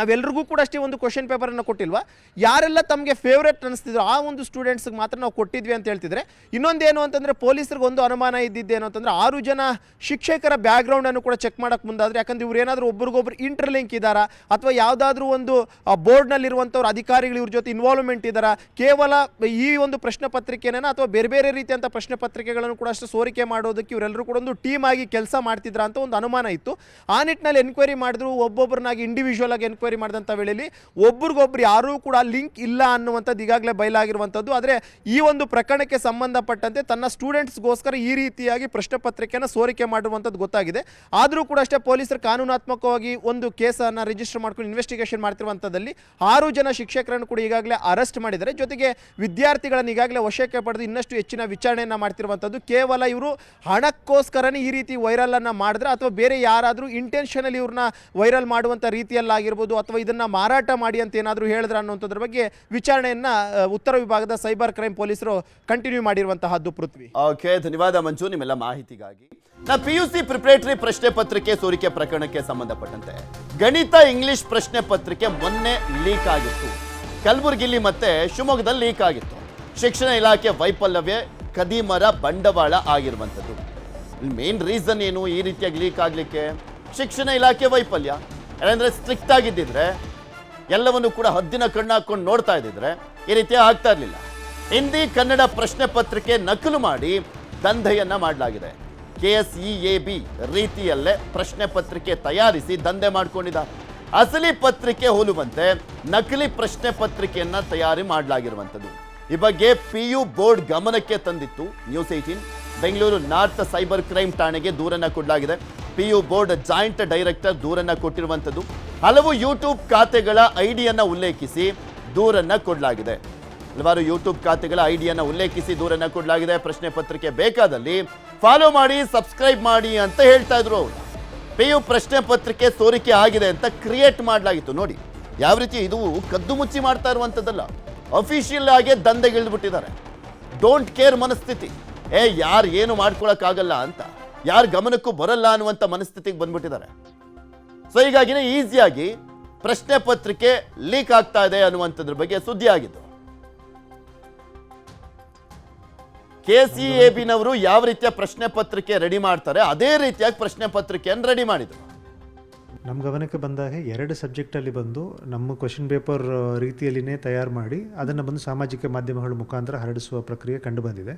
Speaker 2: ನಾವೆಲ್ರಿಗೂ ಕೂಡ ಅಷ್ಟೇ ಒಂದು ಕ್ವಶನ್ ಪೇಪರನ್ನು ಕೊಟ್ಟಿಲ್ವಾ? ಯಾರೆಲ್ಲ ತಮಗೆ ಫೇವ್ರೇಟ್ ಅನಿಸ್ತಿದ್ರು ಆ ಒಂದು ಸ್ಟೂಡೆಂಟ್ಸ್ಗೆ ಮಾತ್ರ ನಾವು ಕೊಟ್ಟಿದ್ವಿ ಅಂತ ಹೇಳ್ತಿದ್ರೆ, ಇನ್ನೊಂದೇನು ಅಂತಂದರೆ ಪೊಲೀಸರಿಗೆ ಒಂದು ಅನುಮಾನ ಇದ್ದಿದ್ದೇನು ಅಂತಂದರೆ ಆರು ಜನ ಶಿಕ್ಷಕರ ಬ್ಯಾಕ್ಗ್ರೌಂಡನ್ನು ಕೂಡ ಚೆಕ್ ಮಾಡೋಕ್ಕೆ ಮುಂದಾದರೆ, ಯಾಕಂದ್ರೆ ಇವ್ರು ಏನಾದರೂ ಒಬ್ರಿಗೊಬ್ರು ಇಂಟರ್ಲಿಂಕ್ ಇದ್ದಾರಾ, ಅಥವಾ ಯಾವುದಾದ್ರೂ ಒಂದು ಬೋರ್ಡ್ನಲ್ಲಿರುವಂಥವ್ರು ಅಧಿಕಾರಿಗಳು ಇವ್ರ ಜೊತೆ ಇನ್ವಾಲ್ವ್ಮೆಂಟ್ ಇದ್ದಾರಾ, ಕೇವಲ ಈ ಒಂದು ಪ್ರಶ್ನೆ ಪತ್ರಿಕೆನ ಅಥವಾ ಬೇರೆ ಬೇರೆ ರೀತಿಯಂಥ ಪ್ರಶ್ನೆ ಪತ್ರಿಕೆಗಳನ್ನು ಕೂಡ ಅಷ್ಟು ಸೋರಿಕೆ ಮಾಡೋದಕ್ಕೆ ಇವರೆಲ್ಲರೂ ಕೂಡ ಒಂದು ಟೀಮ್ ಆಗಿ ಕೆಲಸ ಮಾಡ್ತಿದ್ರ ಅಂತ ಒಂದು ಅನುಮಾನ ಇತ್ತು. ಆ ನಿಟ್ಟಿನಲ್ಲಿ ಎನ್ಕ್ವೈರಿ ಮಾಡಿದ್ರು ಒಬ್ಬೊಬ್ಬರನ್ನಾಗಿ ಇಂಡಿವಿಜುವಲ್ ಆಗಿ ಮಾಡಿದಂಥ ವೇಳೆಯಲ್ಲಿ ಒಬ್ರಿಗೊಬ್ರು ಯಾರೂ ಕೂಡ ಲಿಂಕ್ ಇಲ್ಲ ಅನ್ನುವಂಥದ್ದು ಈಗಾಗಲೇ ಬಯಲಾಗಿರುವಂಥದ್ದು. ಆದರೆ ಈ ಒಂದು ಪ್ರಕರಣಕ್ಕೆ ಸಂಬಂಧಪಟ್ಟಂತೆ ತನ್ನ ಸ್ಟೂಡೆಂಟ್ಸ್ಗೋಸ್ಕರ ಈ ರೀತಿಯಾಗಿ ಪ್ರಶ್ನೆ ಪತ್ರಿಕೆಯನ್ನು ಸೋರಿಕೆ ಮಾಡಿರುವಂಥದ್ದು ಗೊತ್ತಾಗಿದೆ. ಆದರೂ ಕೂಡ ಅಷ್ಟೇ ಪೊಲೀಸರು ಕಾನೂನಾತ್ಮಕವಾಗಿ ಒಂದು ಕೇಸನ್ನು ರಿಜಿಸ್ಟರ್ ಮಾಡ್ಕೊಂಡು ಇನ್ವೆಸ್ಟಿಗೇಷನ್ ಮಾಡ್ತಿರುವಂಥದ್ದಲ್ಲಿ ಆರು ಜನ ಶಿಕ್ಷಕರನ್ನು ಕೂಡ ಈಗಾಗಲೇ ಅರೆಸ್ಟ್ ಮಾಡಿದ್ದಾರೆ. ಜೊತೆಗೆ ವಿದ್ಯಾರ್ಥಿಗಳನ್ನು ಈಗಾಗಲೇ ವಶಕ್ಕೆ ಪಡೆದು ಇನ್ನಷ್ಟು ಹೆಚ್ಚಿನ ವಿಚಾರಣೆಯನ್ನು ಮಾಡ್ತಿರುವಂಥದ್ದು. ಕೇವಲ ಇವರು ಹಣಕ್ಕೋಸ್ಕರನೇ ಈ ರೀತಿ ವೈರಲನ್ನು ಮಾಡಿದ್ರೆ ಅಥವಾ ಬೇರೆ ಯಾರಾದರೂ ಇಂಟೆನ್ಷನಲ್ಲಿ ಇವ್ರನ್ನ ವೈರಲ್ ಮಾಡುವಂಥ ರೀತಿಯಲ್ಲಾಗಿರ್ಬೋದು ಅಥವಾ ಇದನ್ನು ಮಾರಾಟ ಮಾಡಿ ಅಂತ ಏನಾದರೂ ಹೇಳಿದ್ರೆ ಅನ್ನೋಂಥದ್ರ ಬಗ್ಗೆ ವಿಚಾರಣೆಯನ್ನು ಉತ್ತರ ವಿಭಾಗದ ಸೈಬರ್ ಕ್ರೈಮ್ ಪೊಲೀಸರು ಕಂಟಿನ್ಯೂ ಮಾಡಿರುವಂತಹದ್ದು ಪೃಥ್ವಿ.
Speaker 1: ಓಕೆ, ಧನ್ಯವಾದ ಮಂಜು, ನಿಮ್ಮೆಲ್ಲ ಮಾಹಿತಿಗಾಗಿ. ನಾ ಪಿ ಯು ಸಿ ಪ್ರಿಪರೇಟರಿ ಪ್ರಶ್ನೆ ಪತ್ರಿಕೆ ಸೋರಿಕೆ ಪ್ರಕರಣಕ್ಕೆ ಸಂಬಂಧಪಟ್ಟಂತೆ. ಗಣಿತ ಇಂಗ್ಲಿಷ್ ಪ್ರಶ್ನೆ ಪತ್ರಿಕೆ ಮೊನ್ನೆ ಲೀಕ್ ಆಗಿತ್ತು. ಕಲಬುರಗಿಲಿ ಮತ್ತೆ ಶಿವಮೊಗ್ಗದಲ್ಲಿ ಲೀಕ್ ಆಗಿತ್ತು. ಶಿಕ್ಷಣ ಇಲಾಖೆ ವೈಫಲ್ಯವೇ ಕದೀಮರ ಬಂಡವಾಳ ಆಗಿರುವಂಥದ್ದು. ಮೇನ್ ರೀಸನ್ ಏನು ಈ ರೀತಿಯಾಗಿ ಲೀಕ್ ಆಗಲಿಕ್ಕೆ? ಶಿಕ್ಷಣ ಇಲಾಖೆ ವೈಫಲ್ಯ. ಯಾಕಂದ್ರೆ ಸ್ಟ್ರಿಕ್ಟ್ ಆಗಿದ್ದಿದ್ರೆ ಎಲ್ಲವನ್ನು ಕೂಡ ಹದ್ದಿನ ಕಣ್ಣು ಹಾಕೊಂಡು ನೋಡ್ತಾ ಇದ್ದಿದ್ರೆ ಈ ರೀತಿ ಆಗ್ತಾ ಇರಲಿಲ್ಲ. ಹಿಂದಿ ಕನ್ನಡ ಪ್ರಶ್ನೆ ಪತ್ರಿಕೆ ನಕಲು ಮಾಡಿ ದಂಧೆಯನ್ನು ಮಾಡಲಾಗಿದೆ. K S E A B ರೀತಿಯಲ್ಲೇ ಪ್ರಶ್ನೆ ಪತ್ರಿಕೆ ತಯಾರಿಸಿ ದಂಧೆ ಮಾಡಿಕೊಂಡಿದ್ದ ಅಸಲಿ ಪತ್ರಿಕೆ ಹೋಲುವಂತೆ ನಕಲಿ ಪ್ರಶ್ನೆ ಪತ್ರಿಕೆಯನ್ನು ತಯಾರಿ ಮಾಡಲಾಗಿರುವಂಥದ್ದು. ಈ ಬಗ್ಗೆ ಪಿ ಯು ಬೋರ್ಡ್ ಗಮನಕ್ಕೆ ತಂದಿತ್ತು. News eighteen Bengaluru north cyber crime ಠಾಣೆಗೆ ದೂರನ್ನ ಕೊಡಲಾಗಿದೆ. P U board joint director ದೂರನ್ನ ಕೊಟ್ಟಿರುವಂಥದ್ದು. ಹಲವು ಯೂಟ್ಯೂಬ್ ಖಾತೆಗಳ ಐಡಿಯನ್ನ ಉಲ್ಲೇಖಿಸಿ ದೂರನ್ನ ಕೊಡಲಾಗಿದೆ. ಹಲವಾರು ಯೂಟ್ಯೂಬ್ ಖಾತೆಗಳ ಐಡಿಯನ್ನ ಉಲ್ಲೇಖಿಸಿ ದೂರನ್ನ ಕೊಡಲಾಗಿದೆ. ಪ್ರಶ್ನೆ ಪತ್ರಿಕೆ ಬೇಕಾದಲ್ಲಿ ಫಾಲೋ ಮಾಡಿ ಸಬ್ಸ್ಕ್ರೈಬ್ ಮಾಡಿ ಅಂತ ಹೇಳ್ತಾ ಇದ್ರು ಅವರು. ಪಿ ಯು ಪ್ರಶ್ನೆ ಪತ್ರಿಕೆ ಸೋರಿಕೆ ಆಗಿದೆ ಅಂತ ಕ್ರಿಯೇಟ್ ಮಾಡಲಾಗಿತ್ತು. ನೋಡಿ, ಯಾವ ರೀತಿ ಇದು ಕದ್ದು ಮುಚ್ಚಿ ಮಾಡ್ತಾ ಇರುವಂಥದ್ದಲ್ಲ. ಅಫಿಷಿಯಲ್ ಆಗಿ ದಂಧೆಗಿಳಿದ್ಬಿಟ್ಟಿದ್ದಾರೆ. ಡೋಂಟ್ ಕೇರ್ ಮನಸ್ಥಿತಿ. ಏ, ಯಾರು ಏನು ಮಾಡ್ಕೊಳಕ್ಕಾಗಲ್ಲ ಅಂತ. ಯಾರ ಗಮನಕ್ಕೂ ಬರಲ್ಲ ಅನ್ನುವಂಥ ಮನಸ್ಥಿತಿಗೆ ಬಂದ್ಬಿಟ್ಟಿದ್ದಾರೆ. ಸೊ ಹೀಗಾಗಿನೇ ಈಸಿಯಾಗಿ ಪ್ರಶ್ನೆ ಪತ್ರಿಕೆ ಲೀಕ್ ಆಗ್ತಾ ಇದೆ ಅನ್ನುವಂಥದ್ರ ಬಗ್ಗೆ ಸುದ್ದಿ ಆಗಿದ್ದು. ಕೆ ಸಿ ಎ ಬಿನವರು ಯಾವ ರೀತಿಯ ಪ್ರಶ್ನೆ ಪತ್ರಿಕೆ ರೆಡಿ ಮಾಡ್ತಾರೆ, ಅದೇ ರೀತಿಯಾಗಿ ಪ್ರಶ್ನೆ ಪತ್ರಿಕೆಯನ್ನು ರೆಡಿ ಮಾಡಿದ್ರು.
Speaker 3: ನಮ್ಮ ಗಮನಕ್ಕೆ ಬಂದಾಗ ಎರಡು ಸಬ್ಜೆಕ್ಟಲ್ಲಿ ಬಂದು ನಮ್ಮ ಕ್ವಶನ್ ಪೇಪರ್ ರೀತಿಯಲ್ಲಿನೇ ತಯಾರು ಮಾಡಿ ಅದನ್ನು ಬಂದು ಸಾಮಾಜಿಕ ಮಾಧ್ಯಮಗಳ ಮುಖಾಂತರ ಹರಡಿಸುವ ಪ್ರಕ್ರಿಯೆ ಕಂಡುಬಂದಿದೆ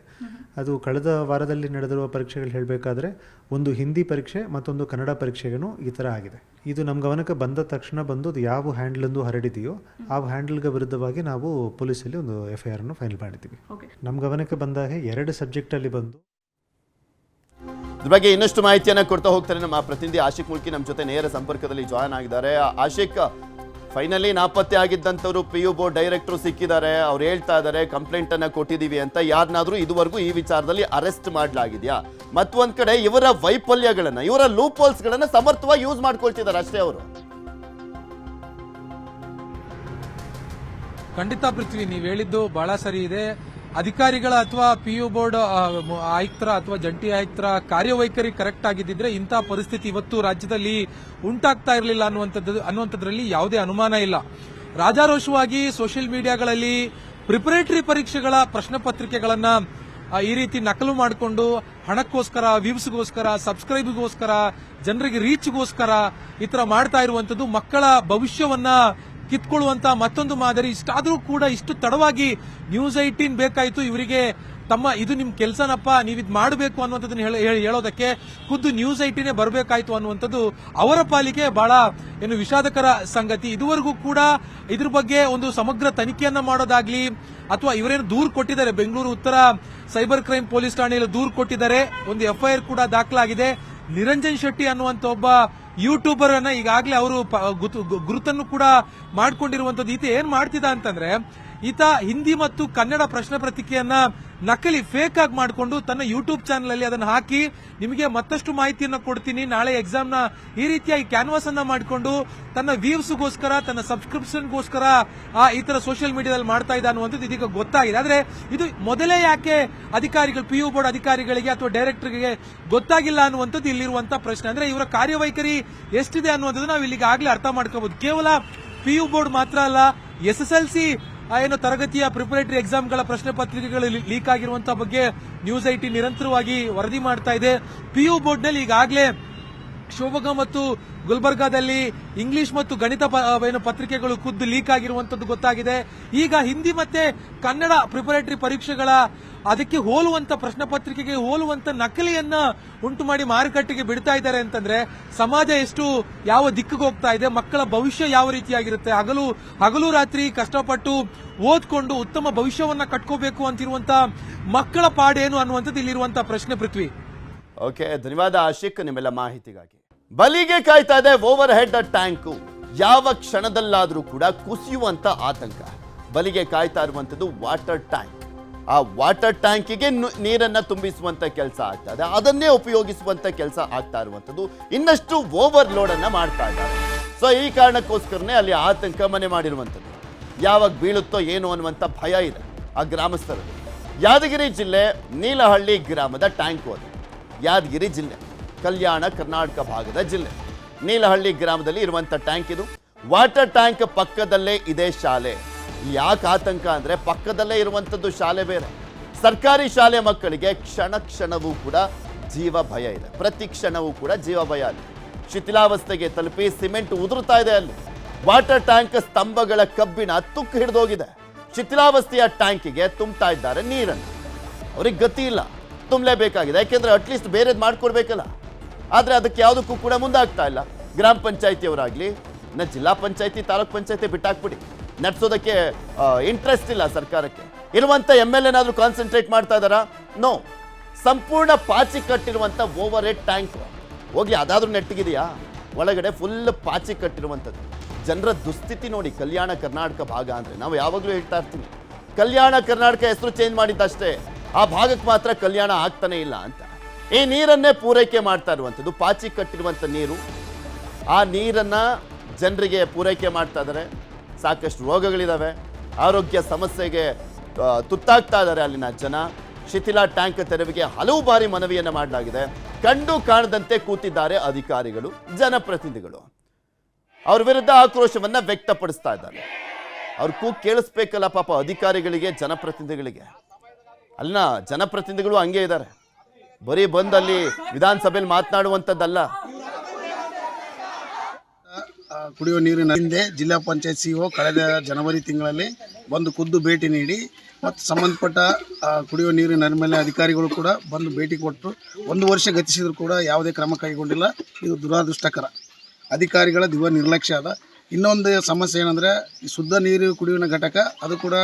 Speaker 3: ಅದು ಕಳೆದ ವಾರದಲ್ಲಿ ನಡೆದಿರುವ ಪರೀಕ್ಷೆಗಳು ಹೇಳಬೇಕಾದ್ರೆ ಒಂದು ಹಿಂದಿ ಪರೀಕ್ಷೆ ಮತ್ತೊಂದು ಕನ್ನಡ ಪರೀಕ್ಷೆಗೂ ಈ ಥರ ಆಗಿದೆ. ಇದು ನಮ್ಮ ಗಮನಕ್ಕೆ ಬಂದ ತಕ್ಷಣ ಬಂದು ಅದು ಯಾವ ಹ್ಯಾಂಡ್ಲಂದು ಹರಡಿದೆಯೋ ಆ ಹ್ಯಾಂಡ್ಲ್ಗೆ ವಿರುದ್ಧವಾಗಿ ನಾವು ಪೊಲೀಸಲ್ಲಿ ಒಂದು ಎಫ್ ಐ ಆರನ್ನು ಫೈಲ್ ಮಾಡಿದ್ದೀವಿ. ನಮ್ಮ ಗಮನಕ್ಕೆ ಬಂದಾಗ ಎರಡು ಸಬ್ಜೆಕ್ಟಲ್ಲಿ ಬಂದು
Speaker 1: ಇದ್ರ ಬಗ್ಗೆ ಇನ್ನಷ್ಟು ಮಾಹಿತಿಯನ್ನ ಕೊಡ್ತಾ ಹೋಗ್ತಾರೆ ನಮ್ಮ ಪ್ರತಿನಿಧಿ ಆಶಿಕ್ ಮುಲ್ಕಿ ನಮ್ಮ ಜೊತೆ ನೇರ ಸಂಪರ್ಕದಲ್ಲಿ ಜಾಯ್ನ್ ಆಗಿದ್ದಾರೆ. ಆಶಿಕ್ ಫೈನಲಿ ನಾಪತ್ತೆ ಆಗಿದ್ದಂಥವ್ರು ಪಿ ಯು ಬೋರ್ಡ್ ಡೈರೆಕ್ಟರ್ ಸಿಕ್ಕಿದ್ದಾರೆ. ಅವ್ರು ಹೇಳ್ತಾ ಇದ್ದಾರೆ ಕಂಪ್ಲೇಂಟ್ ಕೊಟ್ಟಿದ್ದೀವಿ ಅಂತ. ಯಾರನ್ನಾದ್ರೂ ಇದುವರೆಗೂ ಈ ವಿಚಾರದಲ್ಲಿ ಅರೆಸ್ಟ್ ಮಾಡಲಾಗಿದೆಯಾ? ಮತ್ತೊಂದ್ ಕಡೆ ಇವರ ವೈಫಲ್ಯಗಳನ್ನ, ಇವರ ಲೂಪೋಲ್ಸ್ ಗಳನ್ನ ಸಮರ್ಥವಾಗಿ ಯೂಸ್ ಮಾಡ್ಕೊಳ್ತಿದ್ದಾರೆ ಅಷ್ಟೇ ಅವರು.
Speaker 4: ಖಂಡಿತ ಪೃಥ್ವಿ ನೀವು ಹೇಳಿದ್ದು ಬಹಳ ಸರಿ ಇದೆ. ಅಧಿಕಾರಿಗಳ ಅಥವಾ ಪಿ ಯು ಬೋರ್ಡ್ ಆಯುಕ್ತರ ಅಥವಾ ಜಂಟಿ ಆಯುಕ್ತರ ಕಾರ್ಯವೈಖರಿ ಕರೆಕ್ಟ್ ಆಗಿದ್ದಿದ್ರೆ ಇಂತಹ ಪರಿಸ್ಥಿತಿ ಇವತ್ತು ರಾಜ್ಯದಲ್ಲಿ ಉಂಟಾಗ್ತಾ ಇರಲಿಲ್ಲ ಅನ್ನುವಂಥದ್ದು, ಅನ್ನುವಂಥದ್ರಲ್ಲಿ ಯಾವುದೇ ಅನುಮಾನ ಇಲ್ಲ. ರಾಜಾರೋಷವಾಗಿ ಸೋಷಿಯಲ್ ಮೀಡಿಯಾಗಳಲ್ಲಿ ಪ್ರಿಪರೇಟರಿ ಪರೀಕ್ಷೆಗಳ ಪ್ರಶ್ನೆ ಪತ್ರಿಕೆಗಳನ್ನ ಈ ರೀತಿ ನಕಲು ಮಾಡಿಕೊಂಡು ಹಣಕ್ಕೋಸ್ಕರ ವ್ಯೂಸ್ಗೋಸ್ಕರ ಸಬ್ಸ್ಕ್ರೈಬ್ಗೋಸ್ಕರ ಜನರಿಗೆ ರೀಚ್ಗೋಸ್ಕರ ಈ ತರ ಮಾಡ್ತಾ ಇರುವಂತದ್ದು ಮಕ್ಕಳ ಭವಿಷ್ಯವನ್ನ ಕಿತ್ಕೊಳ್ಳುವಂತ ಮತ್ತೊಂದು ಮಾದರಿ. ಇಷ್ಟಾದರೂ ಕೂಡ ಇಷ್ಟು ತಡವಾಗಿ ನ್ಯೂಸ್ ಐಟೀನ್ ಬೇಕಾಯಿತು. ಇವರಿಗೆ ತಮ್ಮ ಇದು ನಿಮ್ ಕೆಲಸನಪ್ಪ, ನೀವು ಇದು ಮಾಡಬೇಕು ಅನ್ನುವಂಥದ್ದನ್ನ ಹೇಳ- ಹೇಳ- ಹೇಳೋದಕ್ಕೆ ಖುದ್ದು ನ್ಯೂಸ್ ಐಟಿನೇ ಬರಬೇಕಾಯ್ತು ಅನ್ನುವಂಥದ್ದು ಅವರ ಪಾಲಿಗೆ ಬಹಳ ಏನು ವಿಷಾದಕರ ಸಂಗತಿ. ಇದುವರೆಗೂ ಕೂಡ ಇದ್ರ ಬಗ್ಗೆ ಒಂದು ಸಮಗ್ರ ತನಿಖೆಯನ್ನ ಮಾಡೋದಾಗ್ಲಿ ಅಥವಾ ಇವರೇನು ದೂರು ಕೊಟ್ಟಿದ್ದಾರೆ, ಬೆಂಗಳೂರು ಉತ್ತರ ಸೈಬರ್ ಕ್ರೈಮ್ ಪೊಲೀಸ್ ಠಾಣೆಯಲ್ಲಿ ದೂರು ಕೊಟ್ಟಿದ್ದಾರೆ. ಒಂದು ಎಫ್ಐಆರ್ ಕೂಡ ದಾಖಲಾಗಿದೆ. ನಿರಂಜನ್ ಶೆಟ್ಟಿ ಅನ್ನುವಂತ ಒಬ್ಬ ಯೂಟ್ಯೂಬರ್ ಅನ್ನ ಈಗಾಗಲೇ ಅವರು ಗುರುತನ್ನು ಕೂಡ ಮಾಡ್ಕೊಂಡಿರುವಂತದ್ದು. ಈತ ಏನ್ ಮಾಡ್ತಿದ್ದ ಅಂತಂದ್ರೆ, ಈತ ಹಿಂದಿ ಮತ್ತು ಕನ್ನಡ ಪ್ರಶ್ನೆ ಪತ್ರಿಕೆಯನ್ನ ನಕಲಿ ಫೇಕ್ ಆಗಿ ಮಾಡಿಕೊಂಡು ತನ್ನ ಯೂಟ್ಯೂಬ್ ಚಾನಲ್ ಅಲ್ಲಿ ಅದನ್ನ ಹಾಕಿ ನಿಮಗೆ ಮತ್ತಷ್ಟು ಮಾಹಿತಿಯನ್ನು ಕೊಡ್ತೀನಿ. ನಾಳೆ ಎಕ್ಸಾಮ್ನ ಈ ರೀತಿಯಾಗಿ ಕ್ಯಾನ್ವಾಸ್ ಅನ್ನ ಮಾಡಿಕೊಂಡು ತನ್ನ ವ್ಯೂಸ್ಗೋಸ್ಕರ ತನ್ನ ಸಬ್ಸ್ಕ್ರಿಪ್ಷನ್ಗೋಸ್ಕರ ಆ, ಈ ತರ ಸೋಷಿಯಲ್ ಮೀಡಿಯಾದಲ್ಲಿ ಮಾಡ್ತಾ ಇದ್ದ ಅನ್ನುವಂಥದ್ದು ಇದೀಗ ಗೊತ್ತಾಗಿದೆ. ಆದ್ರೆ ಇದು ಮೊದಲೇ ಯಾಕೆ ಅಧಿಕಾರಿಗಳು ಪಿ ಯು ಬೋರ್ಡ್ ಅಧಿಕಾರಿಗಳಿಗೆ ಅಥವಾ ಡೈರೆಕ್ಟರ್ಗೆ ಗೊತ್ತಾಗಿಲ್ಲ ಅನ್ನುವಂಥದ್ದು ಇಲ್ಲಿರುವಂತಹ ಪ್ರಶ್ನೆ. ಅಂದ್ರೆ ಇವರ ಕಾರ್ಯವೈಖರಿ ಎಷ್ಟಿದೆ ಅನ್ನುವಂಥದ್ದು ನಾವು ಇಲ್ಲಿಗೆ ಆಗ್ಲೇ ಅರ್ಥ ಮಾಡ್ಕೋಬಹುದು. ಕೇವಲ ಪಿ ಯು ಬೋರ್ಡ್ ಮಾತ್ರ ಅಲ್ಲ ಎಸ್ ಎಸ್ ಎಲ್ ಸಿ ಏನು ತರಗತಿಯ ಪ್ರಿಪರೇಟರಿ ಎಕ್ಸಾಮ್ಗಳ ಪ್ರಶ್ನೆ ಪತ್ರಿಕೆಗಳು ಲೀಕ್ ಆಗಿರುವಂತಹ ಬಗ್ಗೆ ನ್ಯೂಸ್ ಐಟಿ ನಿರಂತರವಾಗಿ ವರದಿ ಮಾಡ್ತಾ ಇದೆ. ಪಿಯು ಬೋರ್ಡ್ನಲ್ಲಿ ಈಗಾಗಲೇ ಶಿವಮೊಗ್ಗ ಮತ್ತು ಗುಲ್ಬರ್ಗಾದಲ್ಲಿ ಇಂಗ್ಲಿಷ್ ಮತ್ತು ಗಣಿತ ಏನು ಪತ್ರಿಕೆಗಳು ಖುದ್ದು ಲೀಕ್ ಆಗಿರುವಂತದ್ದು ಗೊತ್ತಾಗಿದೆ. ಈಗ ಹಿಂದಿ ಮತ್ತೆ ಕನ್ನಡ ಪ್ರಿಪರೇಟರಿ ಪರೀಕ್ಷೆಗಳ ಅದಕ್ಕೆ ಹೋಲುವಂತ ಪ್ರಶ್ನೆ ಪತ್ರಿಕೆಗೆ ಹೋಲುವಂತ ನಕಲಿಯನ್ನ ಉಂಟು ಮಾಡಿ ಮಾರುಕಟ್ಟೆಗೆ ಬಿಡ್ತಾ ಇದ್ದಾರೆ ಅಂತಂದ್ರೆ ಸಮಾಜ ಎಷ್ಟು ಯಾವ ದಿಕ್ಕಿಗೆ ಹೋಗ್ತಾ ಇದೆ, ಮಕ್ಕಳ ಭವಿಷ್ಯ ಯಾವ ರೀತಿಯಾಗಿರುತ್ತೆ, ಹಗಲು ಹಗಲು ರಾತ್ರಿ ಕಷ್ಟಪಟ್ಟು ಓದ್ಕೊಂಡು ಉತ್ತಮ ಭವಿಷ್ಯವನ್ನ ಕಟ್ಕೋಬೇಕು ಅಂತಿರುವಂತ ಮಕ್ಕಳ ಪಾಡೇನು ಅನ್ನುವಂಥದ್ದು ಇಲ್ಲಿರುವಂತಹ ಪ್ರಶ್ನೆ ಪೃಥ್ವಿ.
Speaker 1: ಓಕೆ ಧನ್ಯವಾದ ಆಶಿಕ್, ನಿಮ್ಮೆಲ್ಲ ಮಾಹಿತಿಗಾಗಿ. ಬಲಿಗೆ ಕಾಯ್ತಾ ಇದೆ ಓವರ್ ಹೆಡ್ ಟ್ಯಾಂಕು. ಯಾವ ಕ್ಷಣದಲ್ಲಾದರೂ ಕೂಡ ಕುಸಿಯುವಂತ ಆತಂಕ. ಬಲಿಗೆ ಕಾಯ್ತಾ ಇರುವಂಥದ್ದು ವಾಟರ್ ಟ್ಯಾಂಕ್. ಆ ವಾಟರ್ ಟ್ಯಾಂಕಿಗೆ ನೀರನ್ನು ತುಂಬಿಸುವಂತ ಕೆಲಸ ಆಗ್ತಾ ಇದೆ. ಅದನ್ನೇ ಉಪಯೋಗಿಸುವಂತ ಕೆಲಸ ಆಗ್ತಾ ಇರುವಂಥದ್ದು ಇನ್ನಷ್ಟು ಓವರ್ ಲೋಡ್ ಅನ್ನ ಮಾಡ್ತಾ ಇದ್ದಾರೆ. ಸೊ ಈ ಕಾರಣಕ್ಕೋಸ್ಕರನೇ ಅಲ್ಲಿ ಆತಂಕ ಮನೆ ಮಾಡಿರುವಂಥದ್ದು. ಯಾವಾಗ ಬೀಳುತ್ತೋ ಏನು ಅನ್ನುವಂಥ ಭಯ ಇದೆ ಆ ಗ್ರಾಮಸ್ಥರಲ್ಲಿ. ಯಾದಗಿರಿ ಜಿಲ್ಲೆ ನೀಲಹಳ್ಳಿ ಗ್ರಾಮದ ಟ್ಯಾಂಕ್ ಅದು. ಯಾದಗಿರಿ ಜಿಲ್ಲೆ, ಕಲ್ಯಾಣ ಕರ್ನಾಟಕ ಭಾಗದ ಜಿಲ್ಲೆ. ನೀಲಹಳ್ಳಿ ಗ್ರಾಮದಲ್ಲಿ ಇರುವಂಥ ಟ್ಯಾಂಕ್ ಇದು. ವಾಟರ್ ಟ್ಯಾಂಕ್ ಪಕ್ಕದಲ್ಲೇ ಇದೆ ಶಾಲೆ. ಯಾಕೆ ಆತಂಕ ಅಂದರೆ ಪಕ್ಕದಲ್ಲೇ ಇರುವಂಥದ್ದು ಶಾಲೆ ಬೇರೆ. ಸರ್ಕಾರಿ ಶಾಲೆ ಮಕ್ಕಳಿಗೆ ಕ್ಷಣ ಕ್ಷಣವೂ ಕೂಡ ಜೀವ ಭಯ ಇದೆ. ಪ್ರತಿ ಕ್ಷಣವೂ ಕೂಡ ಜೀವ ಭಯ ಅಲ್ಲಿ. ಶಿಥಿಲಾವಸ್ಥೆಗೆ ತಲುಪಿ ಸಿಮೆಂಟ್ ಉದುರುತ್ತಾ ಇದೆ ಅಲ್ಲಿ. ವಾಟರ್ ಟ್ಯಾಂಕ್ ಸ್ತಂಭಗಳ ಕಬ್ಬಿಣ ತುಕ್ಕು ಹಿಡಿದೋಗಿದೆ. ಶಿಥಿಲಾವಸ್ಥೆಯ ಟ್ಯಾಂಕಿಗೆ ತುಂಬ್ತಾ ಇದ್ದಾರೆ ನೀರನ್ನು. ಅವ್ರಿಗೆ ಗತಿ ಇಲ್ಲ. ತುಂಬಲೇಬೇಕಾಗಿದೆ. ಯಾಕೆಂದ್ರೆ ಅಟ್ಲೀಸ್ಟ್ ಬೇರೆದು ಮಾಡ್ಕೊಡ್ಬೇಕಲ್ಲ. ಆದರೆ ಅದಕ್ಕೆ ಯಾವುದಕ್ಕೂ ಕೂಡ ಮುಂದಾಗ್ತಾ ಇಲ್ಲ. ಗ್ರಾಮ ಪಂಚಾಯತಿಯವರಾಗಲಿ, ನಾ ಜಿಲ್ಲಾ ಪಂಚಾಯತಿ, ತಾಲೂಕ್ ಪಂಚಾಯತಿ ಬಿಟ್ಟಾಕ್ಬಿಡಿ. ನಡೆಸೋದಕ್ಕೆ ಇಂಟ್ರೆಸ್ಟ್ ಇಲ್ಲ ಸರ್ಕಾರಕ್ಕೆ. ಇರುವಂಥ ಎಂ ಎಲ್ ಏನಾದರೂ ಕಾನ್ಸಂಟ್ರೇಟ್ ಮಾಡ್ತಾ ಇದ್ದಾರಾ? ನೋ ಸಂಪೂರ್ಣ ಪಾಚಿ ಕಟ್ಟಿರುವಂಥ ಓವರ್ ಹೆಡ್ ಟ್ಯಾಂಕ್ ಹೋಗ್ಲಿ, ಅದಾದರೂ ನೆಟ್ಟಿಗಿದೆಯಾ? ಒಳಗಡೆ ಫುಲ್ ಪಾಚಿ ಕಟ್ಟಿರುವಂಥದ್ದು. ಜನರ ದುಸ್ಥಿತಿ ನೋಡಿ, ಕಲ್ಯಾಣ ಕರ್ನಾಟಕ ಭಾಗ ಅಂದರೆ. ನಾವು ಯಾವಾಗಲೂ ಹೇಳ್ತಾ ಇರ್ತೀವಿ. ಕಲ್ಯಾಣ ಕರ್ನಾಟಕ ಹೆಸರು ಚೇಂಜ್ ಮಾಡಿದ್ದಷ್ಟೇ. ಆ ಭಾಗಕ್ಕೆ ಮಾತ್ರ ಕಲ್ಯಾಣ ಆಗ್ತಾನೆ ಇಲ್ಲ ಅಂತ. ಈ ನೀರನ್ನೇ ಪೂರೈಕೆ ಮಾಡ್ತಾ ಇರುವಂಥದ್ದು, ಪಾಚಿ ಕಟ್ಟಿರುವಂಥ ನೀರು, ಆ ನೀರನ್ನು ಜನರಿಗೆ ಪೂರೈಕೆ ಮಾಡ್ತಾ ಇದ್ದಾರೆ. ಸಾಕಷ್ಟು ರೋಗಗಳಿದ್ದಾವೆ ಆರೋಗ್ಯ ಸಮಸ್ಯೆಗೆ ತುತ್ತಾಗ್ತಾ ಇದ್ದಾರೆ ಅಲ್ಲಿನ ಜನ. ಶಿಥಿಲ ಟ್ಯಾಂಕ್ ತೆರವಿಗೆ ಹಲವು ಬಾರಿ ಮನವಿಯನ್ನು ಮಾಡಲಾಗಿದೆ. ಕಂಡು ಕಾಣದಂತೆ ಕೂತಿದ್ದಾರೆ ಅಧಿಕಾರಿಗಳು, ಜನಪ್ರತಿನಿಧಿಗಳು. ಅವ್ರ ವಿರುದ್ಧ ಆಕ್ರೋಶವನ್ನ ವ್ಯಕ್ತಪಡಿಸ್ತಾ ಇದ್ದಾರೆ. ಅವ್ರ ಕೂ ಕೇಳಿಸ್ಬೇಕಲ್ಲ ಪಾಪ ಅಧಿಕಾರಿಗಳಿಗೆ, ಜನಪ್ರತಿನಿಧಿಗಳಿಗೆ. ಅಲ್ಲಿನ ಜನಪ್ರತಿನಿಧಿಗಳು ಹಂಗೆ ಇದ್ದಾರೆ. ಬರೀ ಬಂದು ಅಲ್ಲಿ ವಿಧಾನಸಭೆಯಲ್ಲಿ ಮಾತನಾಡುವಂಥದ್ದಲ್ಲ.
Speaker 5: ಕುಡಿಯುವ ನೀರಿನ ಹಿಂದೆ ಜಿಲ್ಲಾ ಪಂಚಾಯತ್ ಸಿಒ ಕಳೆದ ಜನವರಿ ತಿಂಗಳಲ್ಲಿ ಬಂದು ಖುದ್ದು ಭೇಟಿ ನೀಡಿ ಮತ್ತು ಸಂಬಂಧಪಟ್ಟ ಕುಡಿಯುವ ನೀರಿನ ಮೇಲೆ ಅಧಿಕಾರಿಗಳು ಕೂಡ ಬಂದು ಭೇಟಿ ಕೊಟ್ಟು ಒಂದು ವರ್ಷ ಗತಿಸಿದರೂ ಕೂಡ ಯಾವುದೇ ಕ್ರಮ ಕೈಗೊಂಡಿಲ್ಲ. ಇದು ದುರಾದೃಷ್ಟಕರ. ಅಧಿಕಾರಿಗಳ ದಿವ ನಿರ್ಲಕ್ಷ್ಯ ಅದ. ಇನ್ನೊಂದು ಸಮಸ್ಯೆ ಏನಂದರೆ ಈ ಶುದ್ಧ ನೀರು ಕುಡಿಯುವ ಘಟಕ, ಅದು ಕೂಡ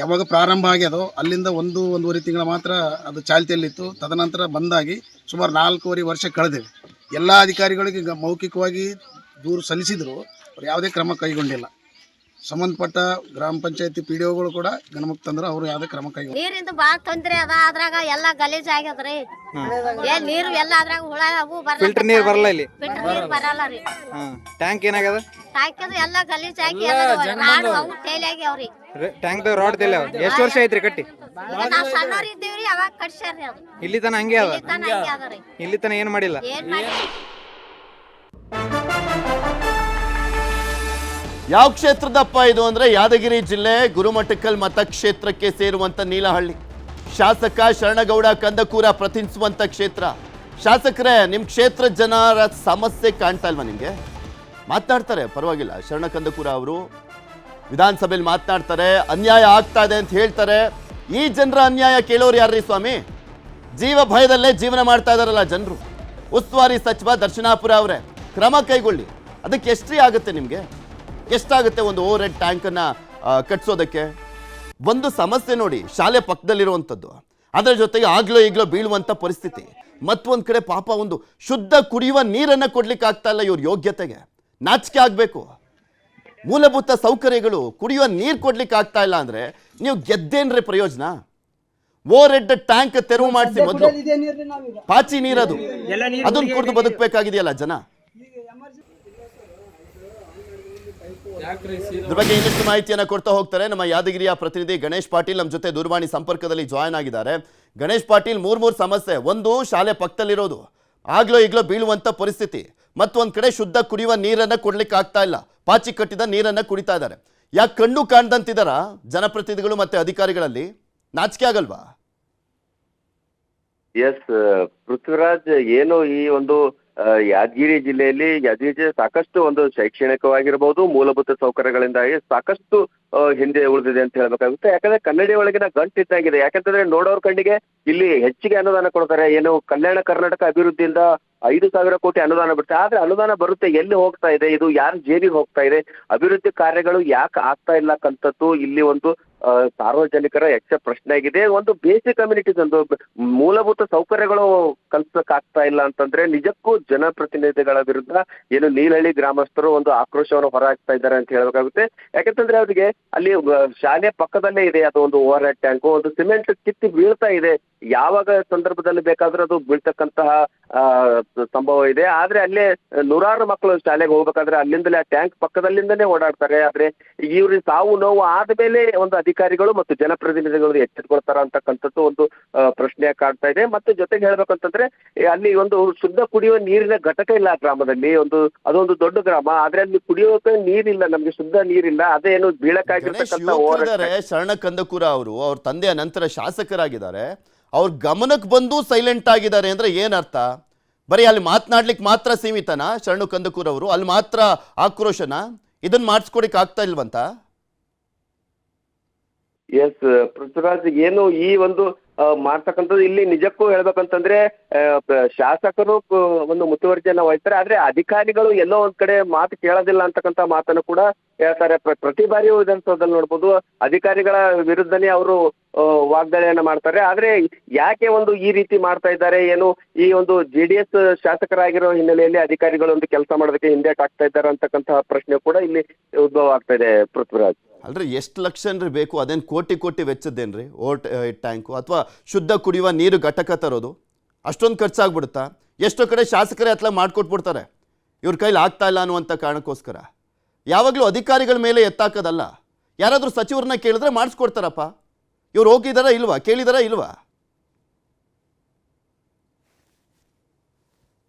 Speaker 5: ಯಾವಾಗ ಪ್ರಾರಂಭ ಆಗ್ಯದೋ ಅಲ್ಲಿಂದ ಒಂದು, ಒಂದೂವರೆ ತಿಂಗಳ ಮಾತ್ರ ಅದು ಚಾಲ್ತಿಯಲ್ಲಿತ್ತು. ತದನಂತರ ಬಂದಾಗಿ ಸುಮಾರು ನಾಲ್ಕೂವರೆ ವರ್ಷ ಕಳೆದಿವೆ ಎಲ್ಲ ಅಧಿಕಾರಿಗಳಿಗೆ ಮೌಖಿಕವಾಗಿ ದೂರು ಸಲ್ಲಿಸಿದರೂ. ಅವ್ರು ಯಾವುದೇ ಕ್ರಮ ಕೈಗೊಂಡಿಲ್ಲ. ಸಂಬಂಧಪಟ್ಟ ಗ್ರಾಮ ಪಂಚಾಯತಿ ಪಿ ಡಿ ಒಗಳು ಕೂಡ ಗಮನಕ್ಕೆ ತಂದ್ರೆ ಅವ್ರು ಯಾವ್ದೇ ಕ್ರಮ ಕೈ
Speaker 6: ನೀರಿಂದ ಬಾಳ ತೊಂದ್ರೆ ಅದ ಅದ್ರಾಗ ಎಲ್ಲಾ ಗಲೀಜ್ ಆಗ್ಯದ್ರಿ. ಏನ್ ನೀರು ಎಲ್ಲ ಅದ್ರಾಗ ಹುಳ ಅವು ಬರಲ್ಲ
Speaker 7: ಫಿಲ್ಟರ್ ನೀರ್ ಬರಲ್ಲ ಇಲ್ಲಿ?
Speaker 6: ಫಿಲ್ಟರ್ ನೀರ್ ಬರಲ್ಲ ರೀ.
Speaker 7: ಟ್ಯಾಂಕ್ ಏನಾಗ್ಯದ?
Speaker 6: ಅದು ಎಲ್ಲಾ ಗಲೀಜ್ ಆಗಿ ರಾಡು ಅವು ತೇಲಿ ಆಗ್ಯಾವ್ರಿ
Speaker 7: ಟ್ಯಾಂಕ್ ರೋಡ್ ತಿಲ್ಲ ಎಷ್ಟು ವರ್ಷ ಐತ್ರಿ ಕಟ್ಟಿ?
Speaker 6: ನಾವ್ ಸಣ್ಣವ್ರ ಇದ್ದೀವ್ರಿ ಅವಾಗ ಕಟ್ಸ್ಯಾರ್ರಿ ಅದು.
Speaker 7: ಇಲ್ಲಿ ತನ ಹಂಗೆ ಅದ?
Speaker 6: ಇಲ್ಲಿ ತನ
Speaker 7: ಏನ್ ಮಾಡಿಲ್ಲ?
Speaker 6: ಏನ್ ಮಾಡಿ
Speaker 1: ಯಾವ ಕ್ಷೇತ್ರದಪ್ಪ ಇದು ಅಂದ್ರೆ ಯಾದಗಿರಿ ಜಿಲ್ಲೆ ಗುರುಮಠಕಲ್ ಮತಕ್ಷೇತ್ರಕ್ಕೆ ಸೇರುವಂತ ನೀಲಹಳ್ಳಿ. ಶಾಸಕ ಶರಣಗೌಡ ಕಂದಕೂರ ಪ್ರತಿನಿಧಿಸುವಂತ ಕ್ಷೇತ್ರ. ಶಾಸಕರೇ, ನಿಮ್ ಕ್ಷೇತ್ರ ಜನರ ಸಮಸ್ಯೆ ಕಾಣ್ತಾ ಇಲ್ವಾ ನಿಮ್ಗೆ? ಮಾತನಾಡ್ತಾರೆ ಪರವಾಗಿಲ್ಲ. ಶರಣ ಕಂದಕೂರ ಅವರು ವಿಧಾನಸಭೆಯಲ್ಲಿ ಮಾತನಾಡ್ತಾರೆ ಅನ್ಯಾಯ ಆಗ್ತಾ ಇದೆ ಅಂತ ಹೇಳ್ತಾರೆ. ಈ ಜನರ ಅನ್ಯಾಯ ಕೇಳೋರು ಯಾರ್ರೀ ಸ್ವಾಮಿ? ಜೀವ ಭಯದಲ್ಲೇ ಜೀವನ ಮಾಡ್ತಾ ಇದಾರಲ್ಲ ಜನರು. ಉಸ್ತುವಾರಿ ಸಚಿವ ದರ್ಶನಾಪುರ ಅವರೇ, ಕ್ರಮ ಕೈಗೊಳ್ಳಿ. ಅದಕ್ಕೆ ಎಷ್ಟ್ರಿ ಆಗುತ್ತೆ ನಿಮಗೆ? ಎಷ್ಟಾಗುತ್ತೆ ಒಂದು ಓವರ್ ಹೆಡ್ ಟ್ಯಾಂಕನ್ನು ಕಟ್ಸೋದಕ್ಕೆ? ಒಂದು ಸಮಸ್ಯೆ ನೋಡಿ ಶಾಲೆ ಪಕ್ಕದಲ್ಲಿರುವಂಥದ್ದು. ಅದರ ಜೊತೆಗೆ ಆಗ್ಲೋ ಈಗ್ಲೋ ಬೀಳುವಂಥ ಪರಿಸ್ಥಿತಿ. ಮತ್ತೊಂದು ಕಡೆ ಪಾಪ ಒಂದು ಶುದ್ಧ ಕುಡಿಯುವ ನೀರನ್ನು ಕೊಡ್ಲಿಕ್ಕೆ ಆಗ್ತಾ ಇಲ್ಲ ಇವ್ರ ಯೋಗ್ಯತೆಗೆ. ನಾಚಿಕೆ ಆಗಬೇಕು. ಮೂಲಭೂತ ಸೌಕರ್ಯಗಳು ಕುಡಿಯುವ ನೀರು ಕೊಡ್ಲಿಕ್ಕೆ ಆಗ್ತಾ ಇಲ್ಲ ಅಂದ್ರೆ ನೀವು ಗೆದ್ದೇನ್ರಿ ಪ್ರಯೋಜನ? ಓವರ್ ಹೆಡ್ ಟ್ಯಾಂಕ್ ತೆರವು ಮಾಡಿಸಿ ಮೊದಲು. ಪಾಚಿ ನೀರದು ಅದನ್ನು ಕುಡಿದು ಬದುಕಬೇಕಾಗಿದೆಯಲ್ಲ ಜನ? ಇದ್ರ ಬಗ್ಗೆ ಇನ್ನಷ್ಟು ಮಾಹಿತಿಯನ್ನು ಕೊಡ್ತಾ ಹೋಗ್ತಾರೆ. ನಮ್ಮ ಯಾದಗಿರಿಯ ಪ್ರತಿನಿಧಿ ಗಣೇಶ್ ಪಾಟೀಲ್ ನಮ್ಮ ಜೊತೆ ದೂರವಾಣಿ ಸಂಪರ್ಕದಲ್ಲಿ ಜಾಯ್ನ್ ಆಗಿದ್ದಾರೆ. ಗಣೇಶ್ ಪಾಟೀಲ್ ಮೂರ್ ಮೂರು ಸಮಸ್ಯೆ, ಒಂದು ಶಾಲೆ ಪಕ್ಕದಲ್ಲಿರೋದು. ಆಗ್ಲೋ ಈಗ್ಲೋ ಬೀಳುವಂತ ಪರಿಸ್ಥಿತಿ. ಮತ್ತೊಂದ್ ಕಡೆ ಶುದ್ಧ ಕುಡಿಯುವ ನೀರನ್ನ ಕೊಡ್ಲಿಕ್ಕೆ ಆಗ್ತಾ ಇಲ್ಲ. ಪಾಚಿ ಕಟ್ಟಿದ ನೀರನ್ನ ಕುಡಿತಾ ಇದ್ದಾರೆ. ಯಾಕೆ ಕಣ್ಣು ಕಾಣ್ದಂತಿದಾರ ಜನಪ್ರತಿನಿಧಿಗಳು ಮತ್ತೆ ಅಧಿಕಾರಿಗಳಲ್ಲಿ? ನಾಚಿಕೆ ಆಗಲ್ವಾ?
Speaker 8: ಎಸ್ ಪೃಥ್ವಿರಾಜ್, ಏನು ಈ ಒಂದು ಯಾದಗಿರಿ ಜಿಲ್ಲೆಯಲ್ಲಿ ಯಾದಗಿರಿ ಜಿಲ್ಲೆ ಸಾಕಷ್ಟು ಒಂದು ಶೈಕ್ಷಣಿಕವಾಗಿರ್ಬೋದು ಮೂಲಭೂತ ಸೌಕರ್ಯಗಳಿಂದಾಗಿ ಸಾಕಷ್ಟು ಹಿಂದೆ ಉಳಿದಿದೆ ಅಂತ ಹೇಳ್ಬೇಕಾಗುತ್ತೆ. ಯಾಕಂದ್ರೆ ಕನ್ನಡಿ ಒಳಗಿನ ಗಂಟು ಇದ್ದಾಗಿದೆ. ಯಾಕಂತಂದ್ರೆ ನೋಡೋರ್ ಕಣ್ಣಿಗೆ ಇಲ್ಲಿ ಹೆಚ್ಚಿಗೆ ಅನುದಾನ ಕೊಡ್ತಾರೆ. ಏನು ಕಲ್ಯಾಣ ಕರ್ನಾಟಕ ಅಭಿವೃದ್ಧಿಯಿಂದ ಐದು ಸಾವಿರ ಕೋಟಿ ಅನುದಾನ ಬಿಡ್ತಾರೆ ಆದ್ರೆ ಅನುದಾನ ಬರುತ್ತೆ, ಎಲ್ಲಿ ಹೋಗ್ತಾ ಇದೆ? ಇದು ಯಾರ ಜೇಬಿಗೆ ಹೋಗ್ತಾ ಇದೆ? ಅಭಿವೃದ್ಧಿ ಕಾರ್ಯಗಳು ಯಾಕೆ ಆಗ್ತಾ ಇಲ್ಲ ಕಂತದ್ದು? ಇಲ್ಲಿ ಒಂದು ಸಾರ್ವಜನಿಕರ ಯಕ್ಷ ಪ್ರಶ್ನೆ ಆಗಿದೆ. ಒಂದು ಬೇಸಿಕ್ ಕಮ್ಯುನಿಟೀಸ್ ಒಂದು ಮೂಲಭೂತ ಸೌಕರ್ಯಗಳು ಕಲ್ಸಕ್ ಆಗ್ತಾ ಇಲ್ಲ ಅಂತಂದ್ರೆ ನಿಜಕ್ಕೂ ಜನಪ್ರತಿನಿಧಿಗಳ ವಿರುದ್ಧ ಏನು ನೀಲಹಳ್ಳಿ ಗ್ರಾಮಸ್ಥರು ಒಂದು ಆಕ್ರೋಶವನ್ನು ಹೊರಹಾಕ್ತಾ ಇದ್ದಾರೆ ಅಂತ ಹೇಳಬೇಕಾಗುತ್ತೆ. ಯಾಕಂತಂದ್ರೆ ಅವರಿಗೆ ಅಲ್ಲಿ ಶಾಲೆ ಪಕ್ಕದಲ್ಲೇ ಇದೆ, ಅದು ಒಂದು ಓವರ್ ಹೆಡ್ ಟ್ಯಾಂಕು, ಒಂದು ಸಿಮೆಂಟ್ ಕಿತ್ತಿ ಬೀಳ್ತಾ ಇದೆ. ಯಾವಾಗ ಸಂದರ್ಭದಲ್ಲಿ ಬೇಕಾದ್ರೂ ಅದು ಬೀಳ್ತಕ್ಕಂತಹ ಸಂಭವ ಇದೆ. ಆದ್ರೆ ಅಲ್ಲೇ ನೂರಾರು ಮಕ್ಕಳು ಶಾಲೆಗೆ ಹೋಗ್ಬೇಕಾದ್ರೆ ಅಲ್ಲಿಂದಲೇ ಆ ಟ್ಯಾಂಕ್ ಪಕ್ಕದಲ್ಲಿಂದನೇ ಓಡಾಡ್ತಾರೆ. ಆದ್ರೆ ಇವ್ರಿಗೆ ಸಾವು ನೋವು ಆದ್ಮೇಲೆ ಒಂದು ಅಧಿಕಾರಿಗಳು ಮತ್ತು ಜನಪ್ರತಿನಿಧಿಗಳು ಎಚ್ಚೆತ್ಕೊಳ್ತಾರ ಅಂತಕ್ಕಂಥದ್ದು ಒಂದು ಪ್ರಶ್ನೆ ಕಾಡ್ತಾ ಇದೆ. ಮತ್ತೆ ಜೊತೆಗೆ ಹೇಳ್ಬೇಕಂತಂದ್ರೆ ಅಲ್ಲಿ ಒಂದು ಶುದ್ಧ ಕುಡಿಯುವ ನೀರಿನ ಘಟಕ ಇಲ್ಲ ಆ ಗ್ರಾಮದಲ್ಲಿ. ಒಂದು, ಅದೊಂದು ದೊಡ್ಡ ಗ್ರಾಮ. ಆದ್ರೆ ಅಲ್ಲಿ ಕುಡಿಯೋಕೆ ನೀರಿಲ್ಲ, ನಮ್ಗೆ ಶುದ್ಧ ನೀರಿಲ್ಲ. ಅದೇನು
Speaker 1: ಗಣೇಶ್ ಯುವಕರಿದ್ದಾರೆ ಶರಣ ಕಂದಕೂರ ಅವರು ಅವ್ರ ತಂದೆಯ ನಂತರ ಶಾಸಕರಾಗಿದ್ದಾರೆ. ಅವ್ರ ಗಮನಕ್ಕೆ ಬಂದು ಸೈಲೆಂಟ್ ಆಗಿದ್ದಾರೆ ಅಂದ್ರೆ ಏನರ್ಥ? ಅರ್ಥ ಬರೀ ಅಲ್ಲಿ ಮಾತನಾಡ್ಲಿಕ್ಕೆ ಮಾತ್ರ ಸೀಮಿತನಾ ಶರಣು ಕಂದಕೂರ್ ಅವರು? ಅಲ್ಲಿ ಮಾತ್ರ ಆಕ್ರೋಶನ? ಇದನ್ನ ಮಾಡಿಸ್ಕೊಡಿಕ್ ಆಗ್ತಾ ಇಲ್ವಂತ?
Speaker 8: ಎಸ್ ಪೃಥ್ವಿರಾಜ್ ಏನು ಈ ಒಂದು ಮಾಡ್ತಕ್ಕಂಥದ್ದು ಇಲ್ಲಿ ನಿಜಕ್ಕೂ ಹೇಳ್ಬೇಕಂತಂದ್ರೆ ಶಾಸಕರು ಒಂದು ಮುತುವರ್ಜಿಯನ್ನ ವಹಿಸ್ತಾರೆ ಆದ್ರೆ ಅಧಿಕಾರಿಗಳು ಎಲ್ಲೋ ಒಂದ್ ಕಡೆ ಮಾತು ಕೇಳೋದಿಲ್ಲ ಅಂತಕ್ಕಂಥ ಮಾತನ್ನು ಕೂಡ ಹೇಳ್ತಾರೆ. ಪ್ರ- ಪ್ರತಿ ಬಾರಿಯೂ ವಿಧಾನಸೌಧದಲ್ಲಿ ನೋಡ್ಬೋದು, ಅಧಿಕಾರಿಗಳ ವಿರುದ್ಧನೇ ಅವರು ವಾಗ್ದಾಳಿಯನ್ನ ಮಾಡ್ತಾರೆ. ಆದ್ರೆ ಯಾಕೆ ಒಂದು ಈ ರೀತಿ ಮಾಡ್ತಾ ಇದ್ದಾರೆ, ಏನು ಈ ಒಂದು ಜೆ ಡಿ ಎಸ್ ಶಾಸಕರಾಗಿರೋ ಹಿನ್ನೆಲೆಯಲ್ಲಿ ಅಧಿಕಾರಿಗಳು ಒಂದು ಕೆಲಸ ಮಾಡೋದಕ್ಕೆ ಹಿಂದೇಟ್ ಆಗ್ತಾ ಇದ್ದಾರೆ ಅಂತಕ್ಕಂತಹ ಪ್ರಶ್ನೆ ಕೂಡ ಇಲ್ಲಿ ಉದ್ಭವ ಆಗ್ತಾ ಇದೆ, ಪೃಥ್ವಿರಾಜ್.
Speaker 1: ಅಲ್ರಿ, ಎಷ್ಟು ಲಕ್ಷ ಏನ್ರಿ ಬೇಕು? ಅದೇನು ಕೋಟಿ ಕೋಟಿ ವೆಚ್ಚದ್ದೇನ್ರಿ? ಓಟ್ ಟ್ಯಾಂಕು ಅಥವಾ ಶುದ್ಧ ಕುಡಿಯುವ ನೀರು ಘಟಕ ತರೋದು? ಅಷ್ಟೊಂದು ಖರ್ಚಾಗ್ಬಿಡುತ್ತಾ? ಎಷ್ಟೋ ಕಡೆ ಶಾಸಕರೇ ಅತ್ಲ ಮಾಡ್ಕೊಟ್ಬಿಡ್ತಾರೆ. ಇವ್ರ ಕೈಲಿ ಆಗ್ತಾ ಇಲ್ಲ ಅನ್ನುವಂಥ ಕಾರಣಕ್ಕೋಸ್ಕರ. ಯಾವಾಗಲೂ ಅಧಿಕಾರಿಗಳ ಮೇಲೆ ಎತ್ತಾಕೋದಲ್ಲ. ಯಾರಾದರೂ ಸಚಿವರನ್ನ ಕೇಳಿದ್ರೆ ಮಾಡಿಸ್ಕೊಡ್ತಾರಪ್ಪ. ಇವ್ರು ಹೋಗಿದಾರ ಇಲ್ವಾ? ಕೇಳಿದಾರ ಇಲ್ವಾ?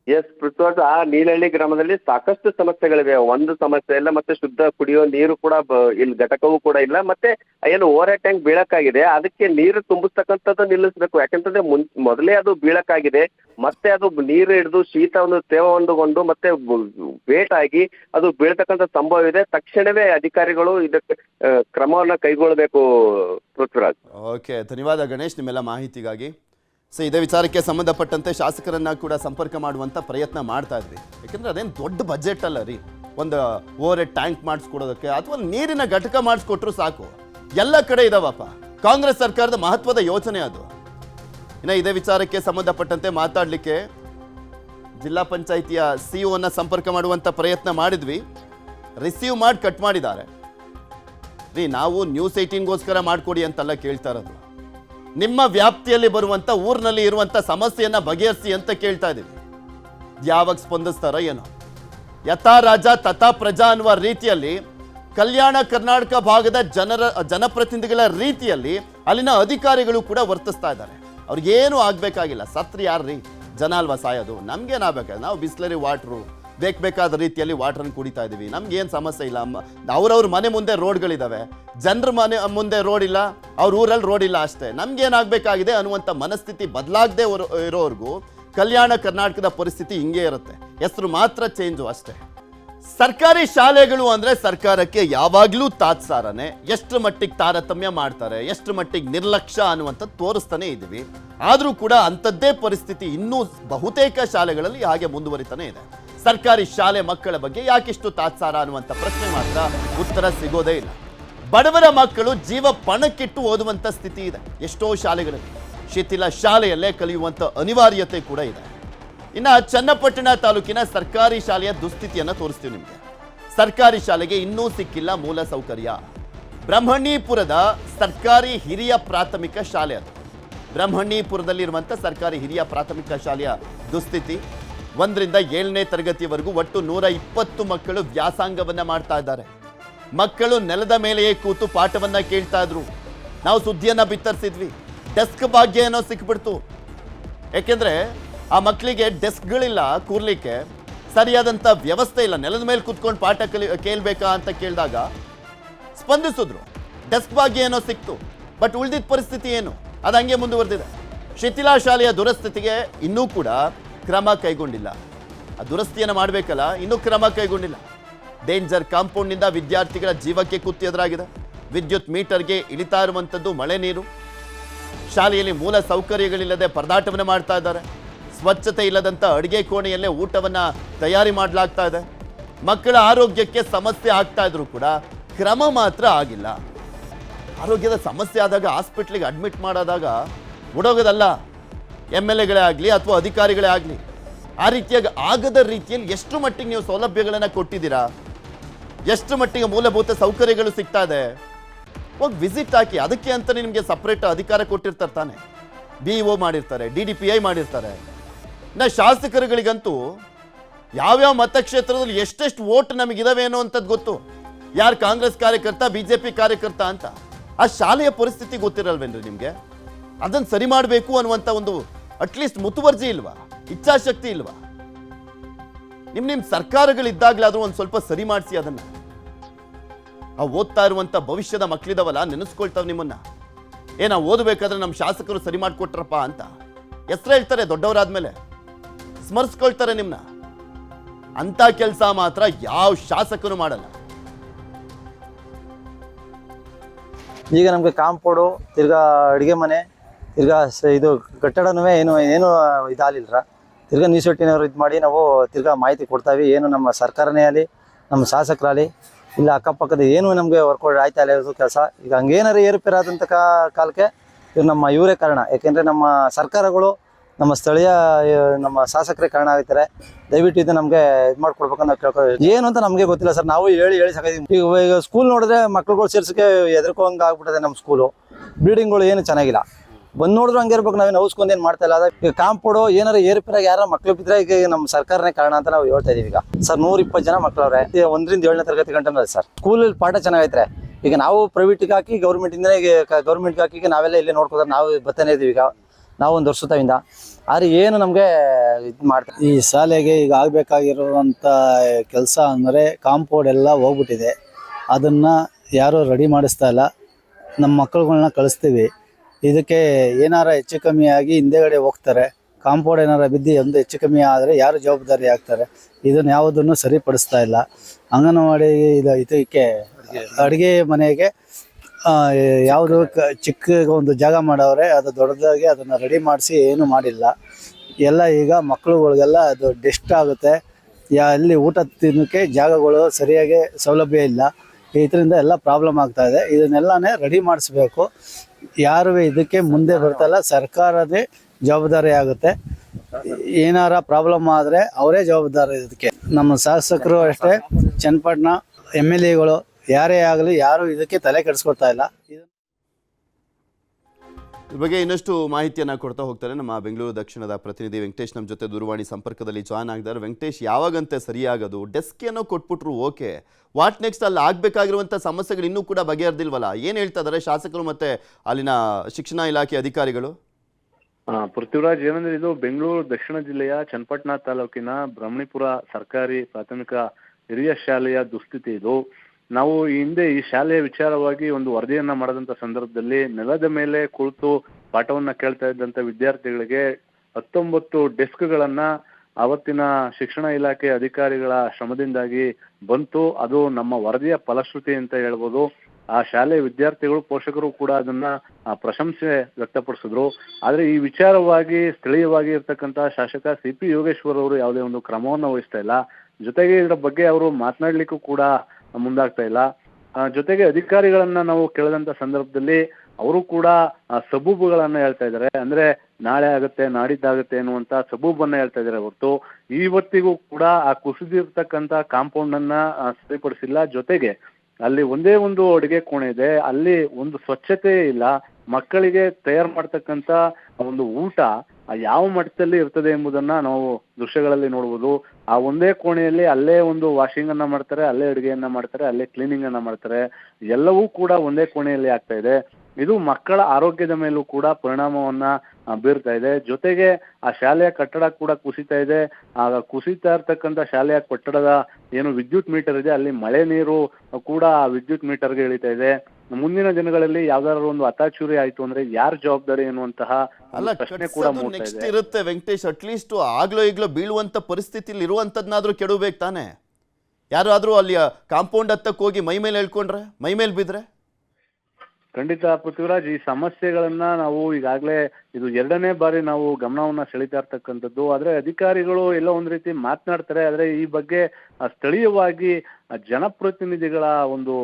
Speaker 8: ಎಸ್ ಪೃಥ್ವಿರಾಜ್ ಆ ನೀಲಹಳ್ಳಿ ಗ್ರಾಮದಲ್ಲಿ ಸಾಕಷ್ಟು ಸಮಸ್ಯೆಗಳಿವೆ. ಒಂದು ಸಮಸ್ಯೆ ಇಲ್ಲ, ಮತ್ತೆ ಶುದ್ಧ ಕುಡಿಯೋ ನೀರು ಕೂಡ ಇಲ್ಲಿ ಘಟಕವೂ ಕೂಡ ಇಲ್ಲ, ಮತ್ತೆ ಏನು ಓವರ್ ಟ್ಯಾಂಕ್ ಬೀಳಕ್ಕಾಗಿದೆ. ಅದಕ್ಕೆ ನೀರು ತುಂಬಿಸ್ತಕ್ಕಂಥದ್ದು ನಿಲ್ಲಿಸಬೇಕು. ಯಾಕಂತಂದ್ರೆ ಮುನ್, ಮೊದಲೇ ಅದು ಬೀಳಕ್ಕಾಗಿದೆ. ಮತ್ತೆ ಅದು ನೀರು ಹಿಡಿದು ಶೀತವನ್ನು ತೇವಗೊಂಡುಕೊಂಡು ಮತ್ತೆ ವೇಟ್ ಆಗಿ ಅದು ಬೀಳ್ತಕ್ಕಂಥ ಸಂಭವ ಇದೆ ತಕ್ಷಣವೇ ಅಧಿಕಾರಿಗಳು ಇದಕ್ಕೆ ಕ್ರಮವನ್ನ ಕೈಗೊಳ್ಳಬೇಕು ಪೃಥ್ವಿರಾಜ್
Speaker 1: ಓಕೆ ಧನ್ಯವಾದ ಗಣೇಶ್ ನಿಮ್ಮೆಲ್ಲ ಮಾಹಿತಿಗಾಗಿ. ಸೊ ಇದೇ ವಿಚಾರಕ್ಕೆ ಸಂಬಂಧಪಟ್ಟಂತೆ ಶಾಸಕರನ್ನ ಕೂಡ ಸಂಪರ್ಕ ಮಾಡುವಂಥ ಪ್ರಯತ್ನ ಮಾಡ್ತಾ ಇದ್ವಿ ಯಾಕಂದ್ರೆ ಅದೇನು ದೊಡ್ಡ ಬಜೆಟ್ ಅಲ್ಲ ರೀ. ಒಂದು ಓವರ್ ಹೆಡ್ ಟ್ಯಾಂಕ್ ಮಾಡಿಸ್ಕೊಡೋದಕ್ಕೆ ಅಥವಾ ನೀರಿನ ಘಟಕ ಮಾಡಿಸ್ಕೊಟ್ರು ಸಾಕು. ಎಲ್ಲ ಕಡೆ ಇದಾವಪ್ಪ. ಕಾಂಗ್ರೆಸ್ ಸರ್ಕಾರದ ಮಹತ್ವದ ಯೋಜನೆ ಅದು. ಇನ್ನು ಇದೇ ವಿಚಾರಕ್ಕೆ ಸಂಬಂಧಪಟ್ಟಂತೆ ಮಾತಾಡಲಿಕ್ಕೆ ಜಿಲ್ಲಾ ಪಂಚಾಯಿತಿಯ ಸಿ ಅನ್ನ ಸಂಪರ್ಕ ಮಾಡುವಂಥ ಪ್ರಯತ್ನ ಮಾಡಿದ್ವಿ. ರಿಸೀವ್ ಮಾಡಿ ಕಟ್ ಮಾಡಿದ್ದಾರೆ. ರೀ, ನಾವು ನ್ಯೂಸ್ ಏಯ್ಟೀನ್ಗೋಸ್ಕರ ಮಾಡಿಕೊಡಿ ಅಂತೆಲ್ಲ ಕೇಳ್ತಾ ಇರೋದು. ನಿಮ್ಮ ವ್ಯಾಪ್ತಿಯಲ್ಲಿ ಬರುವಂಥ ಊರಿನಲ್ಲಿ ಇರುವಂಥ ಸಮಸ್ಯೆಯನ್ನು ಬಗೆಹರಿಸಿ ಅಂತ ಕೇಳ್ತಾ ಇದ್ದೀವಿ ಯಾವಾಗ ಸ್ಪಂದಿಸ್ತಾರೋ ಏನೋ. ಯಥಾ ರಾಜ ತಥಾ ಪ್ರಜಾ ಅನ್ನುವ ರೀತಿಯಲ್ಲಿ ಕಲ್ಯಾಣ ಕರ್ನಾಟಕ ಭಾಗದ ಜನರ, ಜನಪ್ರತಿನಿಧಿಗಳ ರೀತಿಯಲ್ಲಿ ಅಲ್ಲಿನ ಅಧಿಕಾರಿಗಳು ಕೂಡ ವರ್ತಿಸ್ತಾ ಇದ್ದಾರೆ. ಅವ್ರಿಗೇನು ಆಗಬೇಕಾಗಿಲ್ಲ. ಸತ್ರಿ ಯಾರ್ರಿ? ಜನ ಅಲ್ವಾ ಸಾಯೋದು? ನಮ್ಗೇನಾಗಬೇಕಾದ್ರೆ ನಾವು ಬಿಸ್ಲರಿ ವಾಟ್ರು. ಬೇಕಾದ ರೀತಿಯಲ್ಲಿ ವಾಟ್ರನ್ನು ಕುಡಿತಾ ಇದ್ದೀವಿ. ನಮ್ಗೇನು ಸಮಸ್ಯೆ ಇಲ್ಲ. ಅವ್ರವ್ರ ಮನೆ ಮುಂದೆ ರೋಡ್ಗಳಿದ್ದಾವೆ ಜನರ ಮನೆ ಮುಂದೆ ರೋಡ್ ಇಲ್ಲ. ಅವ್ರ ಊರಲ್ಲಿ ರೋಡ್ ಇಲ್ಲ ಅಷ್ಟೇ. ನಮ್ಗೇನಾಗಬೇಕಾಗಿದೆ ಅನ್ನುವಂಥ ಮನಸ್ಥಿತಿ ಬದಲಾಗದೆ ಇರೋವರೆಗೂ ಕಲ್ಯಾಣ ಕರ್ನಾಟಕದ ಪರಿಸ್ಥಿತಿ ಹಿಂಗೆ ಇರುತ್ತೆ. ಹೆಸರು ಮಾತ್ರ ಚೇಂಜು ಅಷ್ಟೇ. ಸರ್ಕಾರಿ ಶಾಲೆಗಳು ಅಂದ್ರೆ ಸರ್ಕಾರಕ್ಕೆ ಯಾವಾಗಲೂ ತಾತ್ಸಾರನೆ. ಎಷ್ಟು ಮಟ್ಟಿಗೆ ತಾರತಮ್ಯ ಮಾಡ್ತಾರೆ, ಎಷ್ಟು ಮಟ್ಟಿಗೆ ನಿರ್ಲಕ್ಷ್ಯ ಅನ್ನುವಂಥ ತೋರಿಸ್ತಾನೆ ಇದ್ದೀವಿ. ಆದರೂ ಕೂಡ ಅಂಥದ್ದೇ ಪರಿಸ್ಥಿತಿ ಇನ್ನೂ ಬಹುತೇಕ ಶಾಲೆಗಳಲ್ಲಿ ಹಾಗೆ ಮುಂದುವರಿತಾನೆ ಇದೆ. ಸರ್ಕಾರಿ ಶಾಲೆ ಮಕ್ಕಳ ಬಗ್ಗೆ ಯಾಕಿಷ್ಟು ತಾತ್ಸಾರ ಅನ್ನುವಂಥ ಪ್ರಶ್ನೆ ಮಾತ್ರ ಉತ್ತರ ಸಿಗೋದೇ ಇಲ್ಲ. ಬಡವರ ಮಕ್ಕಳು ಜೀವ ಪಣಕ್ಕಿಟ್ಟು ಓದುವಂಥ ಸ್ಥಿತಿ ಇದೆ. ಎಷ್ಟೋ ಶಾಲೆಗಳಲ್ಲಿ ಶಿಥಿಲ ಶಾಲೆಯಲ್ಲೇ ಕಲಿಯುವಂಥ ಅನಿವಾರ್ಯತೆ ಕೂಡ ಇದೆ. ಇನ್ನ ಚನ್ನಪಟ್ಟಣ ತಾಲೂಕಿನ ಸರ್ಕಾರಿ ಶಾಲೆಯ ದುಸ್ಥಿತಿಯನ್ನು ತೋರಿಸ್ತೀವಿ ನಿಮಗೆ. ಸರ್ಕಾರಿ ಶಾಲೆಗೆ ಇನ್ನೂ ಸಿಕ್ಕಿಲ್ಲ ಮೂಲ ಸೌಕರ್ಯ. ಬ್ರಹ್ಮಣೀಪುರದ ಸರ್ಕಾರಿ ಹಿರಿಯ ಪ್ರಾಥಮಿಕ ಶಾಲೆ ಅದು. ಬ್ರಹ್ಮಣೀಪುರದಲ್ಲಿರುವಂಥ ಸರ್ಕಾರಿ ಹಿರಿಯ ಪ್ರಾಥಮಿಕ ಶಾಲೆಯ ದುಸ್ಥಿತಿ. ಒಂದರಿಂದ ಏಳನೇ ತರಗತಿವರೆಗೂ ಒಟ್ಟು ನೂರ ಇಪ್ಪತ್ತು ಮಕ್ಕಳು ವ್ಯಾಸಂಗವನ್ನ ಮಾಡ್ತಾ ಇದ್ದಾರೆ. ಮಕ್ಕಳು ನೆಲದ ಮೇಲೆಯೇ ಕೂತು ಪಾಠವನ್ನ ಕೇಳ್ತಾ ಇದ್ರು. ನಾವು ಸುದ್ದಿಯನ್ನ ಬಿತ್ತರಿಸಿದ್ವಿ. ಡೆಸ್ಕ್ ಭಾಗ್ಯ ಏನೋ ಸಿಕ್ಬಿಡ್ತು. ಯಾಕೆಂದ್ರೆ ಆ ಮಕ್ಕಳಿಗೆ ಡೆಸ್ಕ್ಗಳಿಲ್ಲ ಕೂರ್ಲಿಕ್ಕೆ ಸರಿಯಾದಂಥ ವ್ಯವಸ್ಥೆ ಇಲ್ಲ. ನೆಲದ ಮೇಲೆ ಕೂತ್ಕೊಂಡು ಪಾಠ ಕಲಿ, ಕೇಳಬೇಕಾ ಅಂತ ಕೇಳಿದಾಗ ಸ್ಪಂದಿಸಿದ್ರು. ಡೆಸ್ಕ್ ಭಾಗ್ಯ ಏನೋ ಸಿಕ್ತು. ಬಟ್ ಉಳಿದಿದ್ದ ಪರಿಸ್ಥಿತಿ ಏನು? ಅದು ಹಂಗೆ ಮುಂದುವರೆದಿದೆ. ಶಿಥಿಲಾ ಶಾಲೆಯ ದುರಸ್ಥಿತಿಗೆ ಇನ್ನೂ ಕೂಡ ಕ್ರಮ ಕೈಗೊಂಡಿಲ್ಲ. ಆ ದುರಸ್ತಿಯನ್ನು ಮಾಡಬೇಕಲ್ಲ, ಇನ್ನೂ ಕ್ರಮ ಕೈಗೊಂಡಿಲ್ಲ. ಡೇಂಜರ್ ಕಾಂಪೌಂಡ್ನಿಂದ ವಿದ್ಯಾರ್ಥಿಗಳ ಜೀವಕ್ಕೆ ಕುತ್ತಿ ಎದುರಾಗಿದೆ. ವಿದ್ಯುತ್ ಮೀಟರ್ಗೆ ಇಳಿತಾ ಇರುವಂಥದ್ದು ಮಳೆ ನೀರು. ಶಾಲೆಯಲ್ಲಿ ಮೂಲ ಸೌಕರ್ಯಗಳಿಲ್ಲದೆ ಪರದಾಟವನ್ನು ಮಾಡ್ತಾ ಇದ್ದಾರೆ. ಸ್ವಚ್ಛತೆ ಇಲ್ಲದಂಥ ಅಡುಗೆ ಕೋಣೆಯಲ್ಲೇ ಊಟವನ್ನು ತಯಾರಿ ಮಾಡಲಾಗ್ತಾ ಇದೆ. ಮಕ್ಕಳ ಆರೋಗ್ಯಕ್ಕೆ ಸಮಸ್ಯೆ ಆಗ್ತಾ ಇದ್ರು ಕೂಡ ಕ್ರಮ ಮಾತ್ರ ಆಗಿಲ್ಲ. ಆರೋಗ್ಯದ ಸಮಸ್ಯೆ ಆದಾಗ ಹಾಸ್ಪಿಟ್ಲಿಗೆ ಅಡ್ಮಿಟ್ ಮಾಡೋದಾಗ ಉಡೋಗೋದಲ್ಲ. ಎಂ ಎಲ್ ಎಗಳೇ ಆಗಲಿ ಅಥವಾ ಅಧಿಕಾರಿಗಳೇ ಆಗಲಿ, ಆ ರೀತಿಯಾಗಿ ಆಗದ ರೀತಿಯಲ್ಲಿ ಎಷ್ಟು ಮಟ್ಟಿಗೆ ನೀವು ಸೌಲಭ್ಯಗಳನ್ನು ಕೊಟ್ಟಿದ್ದೀರಾ? ಎಷ್ಟು ಮಟ್ಟಿಗೆ ಮೂಲಭೂತ ಸೌಕರ್ಯಗಳು ಸಿಗ್ತಾ ಇದೆ? ಹೋಗಿ ವಿಸಿಟ್ ಹಾಕಿ, ಅದಕ್ಕೆ ಅಂತ ನಿಮಗೆ ಸಪ್ರೇಟ್ ಅಧಿಕಾರ ಕೊಟ್ಟಿರ್ತಾರೆ ತಾನೆ. ಬಿ ಒ ಮಾಡಿರ್ತಾರೆ ಡಿ ಡಿ ಪಿ ಐ ಮಾಡಿರ್ತಾರೆ. ನಾ ಶಾಸಕರುಗಳಿಗಂತೂ ಯಾವ್ಯಾವ ಮತಕ್ಷೇತ್ರದಲ್ಲಿ ಎಷ್ಟೆಷ್ಟು ವೋಟ್ ನಮಗಿದಾವೆ ಅನ್ನೋ ಅಂಥದ್ದು ಗೊತ್ತು. ಯಾರು ಕಾಂಗ್ರೆಸ್ ಕಾರ್ಯಕರ್ತ ಬಿ ಜೆ ಪಿ ಕಾರ್ಯಕರ್ತ ಅಂತ. ಆ ಶಾಲೆಯ ಪರಿಸ್ಥಿತಿ ಗೊತ್ತಿರಲ್ವೇನ್ರಿ ನಿಮಗೆ? ಅದನ್ನು ಸರಿ ಮಾಡಬೇಕು ಅನ್ನುವಂಥ ಒಂದು ಅಟ್ಲೀಸ್ಟ್ ಮುತುವರ್ಜಿ ಇಲ್ವಾ? ಇಚ್ಛಾಶಕ್ತಿ ಇಲ್ವಾ? ನಿಮ್ಮ ನಿಮ್ಮ ಸರ್ಕಾರಗಳಿದ್ದಾಗಲಾದರೂ ಒಂದು ಸ್ವಲ್ಪ ಸರಿ ಮಾಡಿಸಿ ಅದನ್ನ. ಆ ಓದ್ತಾ ಇರುವಂಥ ಭವಿಷ್ಯದ ಮಕ್ಕಳಿದಾವಲ್ಲ ನೆನೆಸ್ಕೊಳ್ತಾವೆ ನಿಮ್ಮನ್ನ. ಏ, ನಾವು ಓದಬೇಕಾದ್ರೆ ನಮ್ಮ ಶಾಸಕರು ಸರಿ ಮಾಡಿಕೊಟ್ರಪ್ಪ ಅಂತ. ಹೆಸರು ಹೇಳ್ತಾರೆ ದೊಡ್ಡವರಾದ್ಮೇಲೆ. ಸ್ಮರಿಸ್ಕೊಳ್ತಾರೆ ನಿಮ್ಮನ್ನ ಅಂಥ ಕೆಲಸ ಮಾತ್ರ ಯಾವ ಶಾಸಕರು ಮಾಡಲ್ಲ.
Speaker 9: ಈಗ ನಮಗೆ ಕಾಂಪೌಂಡು, ತಿರ್ಗಾ ಅಡುಗೆ ಮನೆ ತಿರ್ಗಾ ಇದು ಕಟ್ಟಡನೂ ಏನು ಏನು ಇದಾಗಲಿಲ್ಲ ತಿರ್ಗಾ ನ್ಯೂಸ್ ಏಟಿನವ್ರು ಇದು ಮಾಡಿ ನಾವು ತಿರ್ಗಾ ಮಾಹಿತಿ ಕೊಡ್ತಾವೆ, ಏನು ನಮ್ಮ ಸರ್ಕಾರನೇ ಆಗಲಿ, ನಮ್ಮ ಶಾಸಕರಾಗಲಿ, ಇಲ್ಲ ಅಕ್ಕಪಕ್ಕದ ಏನು ನಮಗೆ ವರ್ಕೌಟ್ ಆಯ್ತಾ ಇಲ್ಲ ಕೆಲಸ, ಈಗ ಹಂಗೇನಾರು ಏರುಪೇರಾದಂಥ ಕಾಲಕ್ಕೆ ಇವ್ರು ನಮ್ಮ ಇವರೇ ಕಾರಣ. ಯಾಕೆಂದರೆ ನಮ್ಮ ಸರ್ಕಾರಗಳು ನಮ್ಮ ಸ್ಥಳೀಯ ನಮ್ಮ ಶಾಸಕರೇ ಕಾರಣ ಆಗ್ತಾರೆ ದಯವಿಟ್ಟು ಇದು ನಮಗೆ ಇದು ಮಾಡ್ಕೊಡ್ಬೇಕಂತ ನಾವು ಕೇಳ್ಕೊ, ಏನು ಅಂತ ನಮಗೆ ಗೊತ್ತಿಲ್ಲ ಸರ್. ನಾವು ಹೇಳಿ ಹೇಳಿ ಸಾಕಿದ್ದೀವಿ ಈಗ ಈಗ ಸ್ಕೂಲ್ ನೋಡಿದ್ರೆ ಮಕ್ಳುಗಳು ಸೇರ್ಸಕ್ಕೆ ಎದ್ರಕೋಂಗೆ ಆಗ್ಬಿಟ್ಟಿದೆ ನಮ್ಮ ಸ್ಕೂಲು ಬಿಲ್ಡಿಂಗ್ಗಳು ಏನು ಚೆನ್ನಾಗಿಲ್ಲ. ಬಂದು ನೋಡಿದ್ರು ಹಂಗೆ ಇರ್ಬೇಕು, ನಾವೇನು ಹೌಸ್ಕೊಂಡ್ ಏನು ಮಾಡ್ತಾ ಇಲ್ಲ. ಅದ ಕಾಂಪೌಡು ಏನಾರು ಏರ್ಪೇರಾಗ ಯಾರ ಮಕ್ಳು ಬಿದ್ರೆ ಈಗ ನಮ್ಮ ಸರ್ಕಾರನೇ ಕಾರಣ ಅಂತ ನಾವು ಹೇಳ್ತಾ ಇದೀವಿ ಈಗ. ಸರ್ ನೂರ ಇಪ್ಪತ್ತು ಜನ ಮಕ್ಳವ್ರೆ. ಈಗ ಒಂದರಿಂದ ಏಳನೇ ತರಗತಿ ಗಂಟೆ ಸರ್, ಸ್ಕೂಲಲ್ಲಿ ಪಾಠ ಚೆನ್ನಾಗೈತ್ರೆ. ಈಗ ನಾವು ಪ್ರೈವೇಟಿಗೆ ಹಾಕಿ ಗೌರ್ಮೆಂಟಿಂದ ಗೌರ್ಮೆಂಟ್ಗೆ ಹಾಕಿ ಈಗ ನಾವೆಲ್ಲ ಇಲ್ಲೇ ನೋಡ್ಕೋತಾರೆ, ನಾವು ಬರ್ತಾನೆ ಇದೀವಿ ಈಗ. ನಾವು ಒಂದು ವರ್ಷದಿಂದ ಆದ್ರೆ ಏನು ನಮಗೆ ಇದು ಮಾಡ್ತಾರೆ
Speaker 10: ಈ ಶಾಲೆಗೆ ಈಗ ಆಗಬೇಕಾಗಿರುವಂಥ ಕೆಲಸ ಅಂದರೆ ಕಾಂಪೌಂಡ್ ಎಲ್ಲ ಹೋಗ್ಬಿಟ್ಟಿದೆ. ಅದನ್ನು ಯಾರೂ ರೆಡಿ ಮಾಡಿಸ್ತಾ ಇಲ್ಲ. ನಮ್ಮ ಮಕ್ಕಳುಗಳನ್ನ ಕಳಿಸ್ತೀವಿ. ಇದಕ್ಕೆ ಏನಾರ ಹೆಚ್ಚು ಕಮ್ಮಿ ಆಗಿ ಹಿಂದೆಗಡೆ ಹೋಗ್ತಾರೆ. ಕಾಂಪೌಂಡ್ ಏನಾರ ಬಿದ್ದು ಒಂದು ಹೆಚ್ಚು ಕಮ್ಮಿ ಆದರೆ ಯಾರು ಜವಾಬ್ದಾರಿ ಆಗ್ತಾರೆ? ಇದನ್ನು ಯಾವುದನ್ನು ಸರಿಪಡಿಸ್ತಾ ಇಲ್ಲ. ಅಂಗನವಾಡಿ ಇದು ಇದಕ್ಕೆ ಅಡುಗೆ ಮನೆಗೆ ಯಾವುದು ಕ ಚಿಕ್ಕ ಒಂದು ಜಾಗ ಮಾಡವ್ರೆ, ಅದು ದೊಡ್ಡದಾಗಿ ಅದನ್ನು ರೆಡಿ ಮಾಡಿಸಿ ಏನು ಮಾಡಿಲ್ಲ. ಎಲ್ಲ ಈಗ ಮಕ್ಕಳುಗಳಿಗೆಲ್ಲ ಅದು ಡೆಸ್ಟ್ ಆಗುತ್ತೆ. ಯಾ, ಅಲ್ಲಿ ಊಟ ತಿನ್ನೋಕ್ಕೆ ಜಾಗಗಳು ಸರಿಯಾಗಿ ಸೌಲಭ್ಯ ಇಲ್ಲ. ಇದರಿಂದ ಎಲ್ಲ ಪ್ರಾಬ್ಲಮ್ ಆಗ್ತಾ ಇದೆ. ಇದನ್ನೆಲ್ಲನೇ ರೆಡಿ ಮಾಡಿಸ್ಬೇಕು. ಯಾರು ಇದಕ್ಕೆ ಮುಂದೆ ಬರ್ತಲ್ಲ, ಸರ್ಕಾರದೇ ಜವಾಬ್ದಾರಿ ಆಗುತ್ತೆ. ಏನಾರ ಪ್ರಾಬ್ಲಮ್ ಆದರೆ ಅವರೇ ಜವಾಬ್ದಾರಿ ಇದಕ್ಕೆ. ನಮ್ಮ ಶಾಸಕರು ಅಷ್ಟೇ, ಚನ್ನಪಟ್ಟಣ ಎಂ ಎಲ್ ಎಗಳು, ಯಾರೇ ಆಗಲಿ ಯಾರು ಇದಕ್ಕೆ ತಲೆ ಕೆಡಿಸ್ಕೊಳ್ತಾ ಇಲ್ಲ.
Speaker 1: ಇದ್ರ ಬಗ್ಗೆ ಇನ್ನಷ್ಟು ಮಾಹಿತಿಯನ್ನು ಕೊಡ್ತಾ ಹೋಗ್ತಾರೆ ನಮ್ಮ ಬೆಂಗಳೂರು ದಕ್ಷಿಣದ ಪ್ರತಿನಿಧಿ ವೆಂಕಟೇಶ್. ನಮ್ಮ ಜೊತೆ ದೂರವಾಣಿ ಸಂಪರ್ಕದಲ್ಲಿ ಜಾಯ್ನ್ ಆಗಿದ್ದಾರೆ. ವೆಂಕಟೇಶ್, ಯಾವಾಗಂತೆ ಸರಿಯಾಗೋದು? ಡೆಸ್ಕ್ ಏನೋ ಕೊಟ್ಬಿಟ್ರು ಓಕೆ. ವಾಟ್ ನೆಕ್ಸ್ಟ್ ಅಲ್ಲಿ ಆಗಬೇಕಾಗಿರುವಂಥ ಸಮಸ್ಯೆಗಳು ಇನ್ನೂ ಕೂಡ ಬಗೆಹರಿದಿಲ್ವಲ್ಲ? ಏನು ಹೇಳ್ತಾ ಇದ್ದಾರೆ ಶಾಸಕರು ಮತ್ತೆ ಅಲ್ಲಿನ ಶಿಕ್ಷಣ ಇಲಾಖೆ ಅಧಿಕಾರಿಗಳು?
Speaker 11: ಪೃಥ್ವಿರಾಜ್, ಏನಂದ್ರೆ ಇದು ಬೆಂಗಳೂರು ದಕ್ಷಿಣ ಜಿಲ್ಲೆಯ ಚನ್ನಪಟ್ಟಣ ತಾಲೂಕಿನ ಬ್ರಹ್ಮಣಿಪುರ ಸರ್ಕಾರಿ ಪ್ರಾಥಮಿಕ ಹಿರಿಯ ಶಾಲೆಯ ದುಸ್ಥಿತಿ ಇದು. ನಾವು ಹಿಂದೆ ಈ ಶಾಲೆಯ ವಿಚಾರವಾಗಿ ಒಂದು ವರದಿಯನ್ನ ಮಾಡದಂತ ಸಂದರ್ಭದಲ್ಲಿ ನೆಲದ ಮೇಲೆ ಕುಳಿತು ಪಾಠವನ್ನ ಕೇಳ್ತಾ ಇದ್ದಂತ ವಿದ್ಯಾರ್ಥಿಗಳಿಗೆ ಹತ್ತೊಂಬತ್ತು ಡೆಸ್ಕ್ಗಳನ್ನ ಅವತ್ತಿನ ಶಿಕ್ಷಣ ಇಲಾಖೆ ಅಧಿಕಾರಿಗಳ ಶ್ರಮದಿಂದಾಗಿ ಬಂತು. ಅದು ನಮ್ಮ ವರದಿಯ ಫಲಶ್ರುತಿ ಅಂತ ಹೇಳ್ಬೋದು. ಆ ಶಾಲೆ ವಿದ್ಯಾರ್ಥಿಗಳು, ಪೋಷಕರು ಕೂಡ ಅದನ್ನ ಪ್ರಶಂಸೆ ವ್ಯಕ್ತಪಡಿಸಿದ್ರು. ಆದ್ರೆ ಈ ವಿಚಾರವಾಗಿ ಸ್ಥಳೀಯವಾಗಿ ಇರ್ತಕ್ಕಂತ ಶಾಸಕ ಸಿ ಪಿ ಯೋಗೇಶ್ವರ್ ಅವರು ಯಾವುದೇ ಒಂದು ಕ್ರಮವನ್ನು ವಹಿಸ್ತಾ ಇಲ್ಲ. ಜೊತೆಗೆ ಇದರ ಬಗ್ಗೆ ಅವರು ಮಾತನಾಡ್ಲಿಕ್ಕೂ ಕೂಡ ಮುಂದಾಗ್ತಾ ಇಲ್ಲ. ಜೊತೆಗೆ ಅಧಿಕಾರಿಗಳನ್ನ ನಾವು ಕೇಳಿದಂತ ಸಂದರ್ಭದಲ್ಲಿ ಅವರು ಕೂಡ ಸಬೂಬುಗಳನ್ನ ಹೇಳ್ತಾ ಇದ್ದಾರೆ. ಅಂದ್ರೆ ನಾಳೆ ಆಗುತ್ತೆ, ನಾಡಿದ್ದಾಗುತ್ತೆ ಅನ್ನುವಂತ ಸಬೂಬನ್ನ ಹೇಳ್ತಾ ಇದ್ದಾರೆ ಹೊರತು. ಇವತ್ತಿಗೂ ಕೂಡ ಆ ಕುಸಿದಿರ್ತಕ್ಕಂತ ಕಾಂಪೌಂಡ್ ಅನ್ನ ಸರಿಪಡಿಸಿಲ್ಲ. ಜೊತೆಗೆ ಅಲ್ಲಿ ಒಂದೇ ಒಂದು ಅಡುಗೆ ಕೋಣೆ ಇದೆ. ಅಲ್ಲಿ ಒಂದು ಸ್ವಚ್ಛತೆ ಇಲ್ಲ. ಮಕ್ಕಳಿಗೆ ತಯಾರು ಮಾಡ್ತಕ್ಕಂತ ಒಂದು ಊಟ ಯಾವ ಮಟ್ಟದಲ್ಲಿ ಇರ್ತದೆ ಎಂಬುದನ್ನ ನಾವು ದೃಶ್ಯಗಳಲ್ಲಿ ನೋಡ್ಬೋದು. ಆ ಒಂದೇ ಕೋಣೆಯಲ್ಲಿ ಅಲ್ಲೇ ಒಂದು ವಾಷಿಂಗ್ ಅನ್ನ ಮಾಡ್ತಾರೆ, ಅಲ್ಲೇ ಅಡುಗೆಯನ್ನ ಮಾಡ್ತಾರೆ, ಅಲ್ಲೇ ಕ್ಲೀನಿಂಗ್ ಅನ್ನ ಮಾಡ್ತಾರೆ. ಎಲ್ಲವೂ ಕೂಡ ಒಂದೇ ಕೋಣೆಯಲ್ಲಿ ಆಗ್ತಾ ಇದೆ. ಇದು ಮಕ್ಕಳ ಆರೋಗ್ಯದ ಮೇಲೂ ಕೂಡ ಪರಿಣಾಮವನ್ನ ಬೀರ್ತಾ ಇದೆ. ಜೊತೆಗೆ ಆ ಶಾಲೆಯ ಕಟ್ಟಡ ಕೂಡ ಕುಸಿತಾ ಇದೆ. ಆಗ ಕುಸಿತಾ ಇರ್ತಕ್ಕಂಥ ಶಾಲೆಯ ಕಟ್ಟಡದ ಏನು ವಿದ್ಯುತ್ ಮೀಟರ್ ಇದೆ, ಅಲ್ಲಿ ಮಳೆ ನೀರು ಕೂಡ ವಿದ್ಯುತ್ ಮೀಟರ್ಗೆ ಇಳಿತಾ ಇದೆ. ಮುಂದಿನ ದಿನಗಳಲ್ಲಿ ಯಾವ್ದಾದ್ರು ಒಂದು ಅತಾಚೂರಿ ಆಯ್ತು ಅಂದ್ರೆ ಯಾರ ಜವಾಬ್ದಾರಿ ಎನ್ನುವಂತಹ ಒಂದು
Speaker 1: ಅಲ್ಲ
Speaker 11: ಪ್ರಶ್ನೆ ಕೂಡ ಮೂಡ್ತಾ
Speaker 1: ನೆಕ್ಸ್ಟ್
Speaker 11: ಇದೆ.
Speaker 1: ಇರುತ್ತೆ ವೆಂಕಟೇಶ್ ಅಟ್ಲೀಸ್ಟ್ ಆಗ್ಲೋ ಈಗ್ಲೋ ಬೀಳುವಂತ ಪರಿಸ್ಥಿತಿಲಿ ಇರುವಂತದ್ನಾದ್ರೂ ಕೆಡಬೇಕು ತಾನೆ? ಯಾರಾದ್ರೂ ಅಲ್ಲಿ ಕಾಂಪೌಂಡ್ ಹತ್ತಕ್ಕೆ ಹೋಗಿ ಮೈ ಮೇಲೆ ಹೇಳ್ಕೊಂಡ್ರೆ ಮೈ ಮೇಲೆ ಬಿದ್ರೆ?
Speaker 11: ಖಂಡಿತ ಪೃಥ್ವಿರಾಜ್ ಈ ಸಮಸ್ಯೆಗಳನ್ನ ನಾವು ಈಗಾಗಲೇ ಇದು ಎರಡನೇ ಬಾರಿ ನಾವು ಗಮನವನ್ನ ಸೆಳಿತಾ ಇರ್ತಕ್ಕಂಥದ್ದು. ಆದ್ರೆ ಅಧಿಕಾರಿಗಳು ಎಲ್ಲ ಒಂದ್ ರೀತಿ ಮಾತನಾಡ್ತಾರೆ ಆದ್ರೆ ಈ ಬಗ್ಗೆ ಆ, ಸ್ಥಳೀಯವಾಗಿ ಆ, ಜನಪ್ರತಿನಿಧಿಗಳ ಒಂದು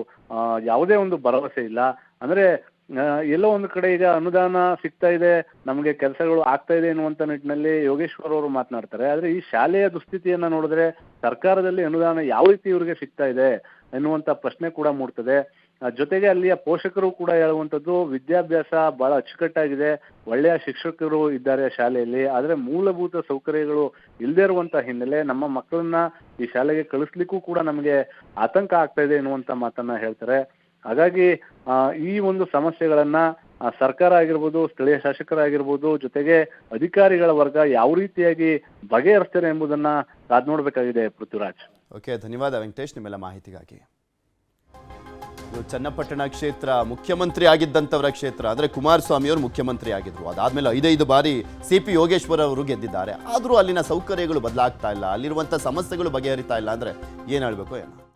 Speaker 11: ಯಾವುದೇ ಒಂದು ಭರವಸೆ ಇಲ್ಲ. ಅಂದ್ರೆ ಎಲ್ಲೋ ಒಂದು ಕಡೆ ಈಗ ಅನುದಾನ ಸಿಗ್ತಾ ಇದೆ, ನಮಗೆ ಕೆಲಸಗಳು ಆಗ್ತಾ ಇದೆ ಎನ್ನುವಂತ ನಿಟ್ಟಿನಲ್ಲಿ ಯೋಗೇಶ್ವರ್ ಅವರು ಮಾತನಾಡ್ತಾರೆ. ಆದ್ರೆ ಈ ಶಾಲೆಯ ದುಸ್ಥಿತಿಯನ್ನ ನೋಡಿದ್ರೆ ಸರ್ಕಾರದಲ್ಲಿ ಅನುದಾನ ಯಾವ ರೀತಿ ಇವರಿಗೆ ಸಿಗ್ತಾ ಇದೆ ಎನ್ನುವಂತ ಪ್ರಶ್ನೆ ಕೂಡ ಮೂಡ್ತದೆ. ಜೊತೆಗೆ ಅಲ್ಲಿಯ ಪೋಷಕರು ಕೂಡ ಹೇಳುವಂಥದ್ದು, ವಿದ್ಯಾಭ್ಯಾಸ ಬಹಳ ಅಚ್ಚುಕಟ್ಟಾಗಿದೆ. ಒಳ್ಳೆಯ ಶಿಕ್ಷಕರು ಇದ್ದಾರೆ ಶಾಲೆಯಲ್ಲಿ. ಆದ್ರೆ ಮೂಲಭೂತ ಸೌಕರ್ಯಗಳು ಇಲ್ಲದೆ ಇರುವಂತಹ ಹಿನ್ನೆಲೆ ನಮ್ಮ ಮಕ್ಕಳನ್ನ ಈ ಶಾಲೆಗೆ ಕಳಿಸ್ಲಿಕ್ಕೂ ಕೂಡ ನಮಗೆ ಆತಂಕ ಆಗ್ತಾ ಇದೆ ಎನ್ನುವಂತ ಮಾತನ್ನ ಹೇಳ್ತಾರೆ. ಹಾಗಾಗಿ ಈ ಒಂದು ಸಮಸ್ಯೆಗಳನ್ನ ಸರ್ಕಾರ ಆಗಿರ್ಬೋದು, ಸ್ಥಳೀಯ ಶಾಸಕರಾಗಿರ್ಬೋದು, ಜೊತೆಗೆ ಅಧಿಕಾರಿಗಳ ವರ್ಗ ಯಾವ ರೀತಿಯಾಗಿ ಬಗೆಹರಿಸ್ತಾರೆ ಎಂಬುದನ್ನ ಕಾದ್ ನೋಡ್ಬೇಕಾಗಿದೆ ಪೃಥ್ವಿರಾಜ್.
Speaker 1: ಓಕೆ, ಧನ್ಯವಾದ ವೆಂಕಟೇಶ್, ನಿಮ್ಮೆಲ್ಲ ಮಾಹಿತಿಗಾಗಿ. ಇದು ಚನ್ನಪಟ್ಟಣ ಕ್ಷೇತ್ರ ಮುಖ್ಯಮಂತ್ರಿ ಆಗಿದ್ದಂಥವರ ಕ್ಷೇತ್ರ ಅಂದರೆ ಕುಮಾರಸ್ವಾಮಿ ಅವರು ಮುಖ್ಯಮಂತ್ರಿ ಆಗಿದ್ದರು ಅದಾದಮೇಲೆ ಐದೈದು ಬಾರಿ ಸಿ ಪಿ ಯೋಗೇಶ್ವರ ಅವರು ಗೆದ್ದಿದ್ದಾರೆ. ಆದರೂ ಅಲ್ಲಿನ ಸೌಕರ್ಯಗಳು ಬದಲಾಗ್ತಾ ಇಲ್ಲ. ಅಲ್ಲಿರುವಂಥ ಸಮಸ್ಯೆಗಳು ಬಗೆಹರಿತಾ ಇಲ್ಲ ಅಂದರೆ ಏನು ಹೇಳಬೇಕು ಏನೋ.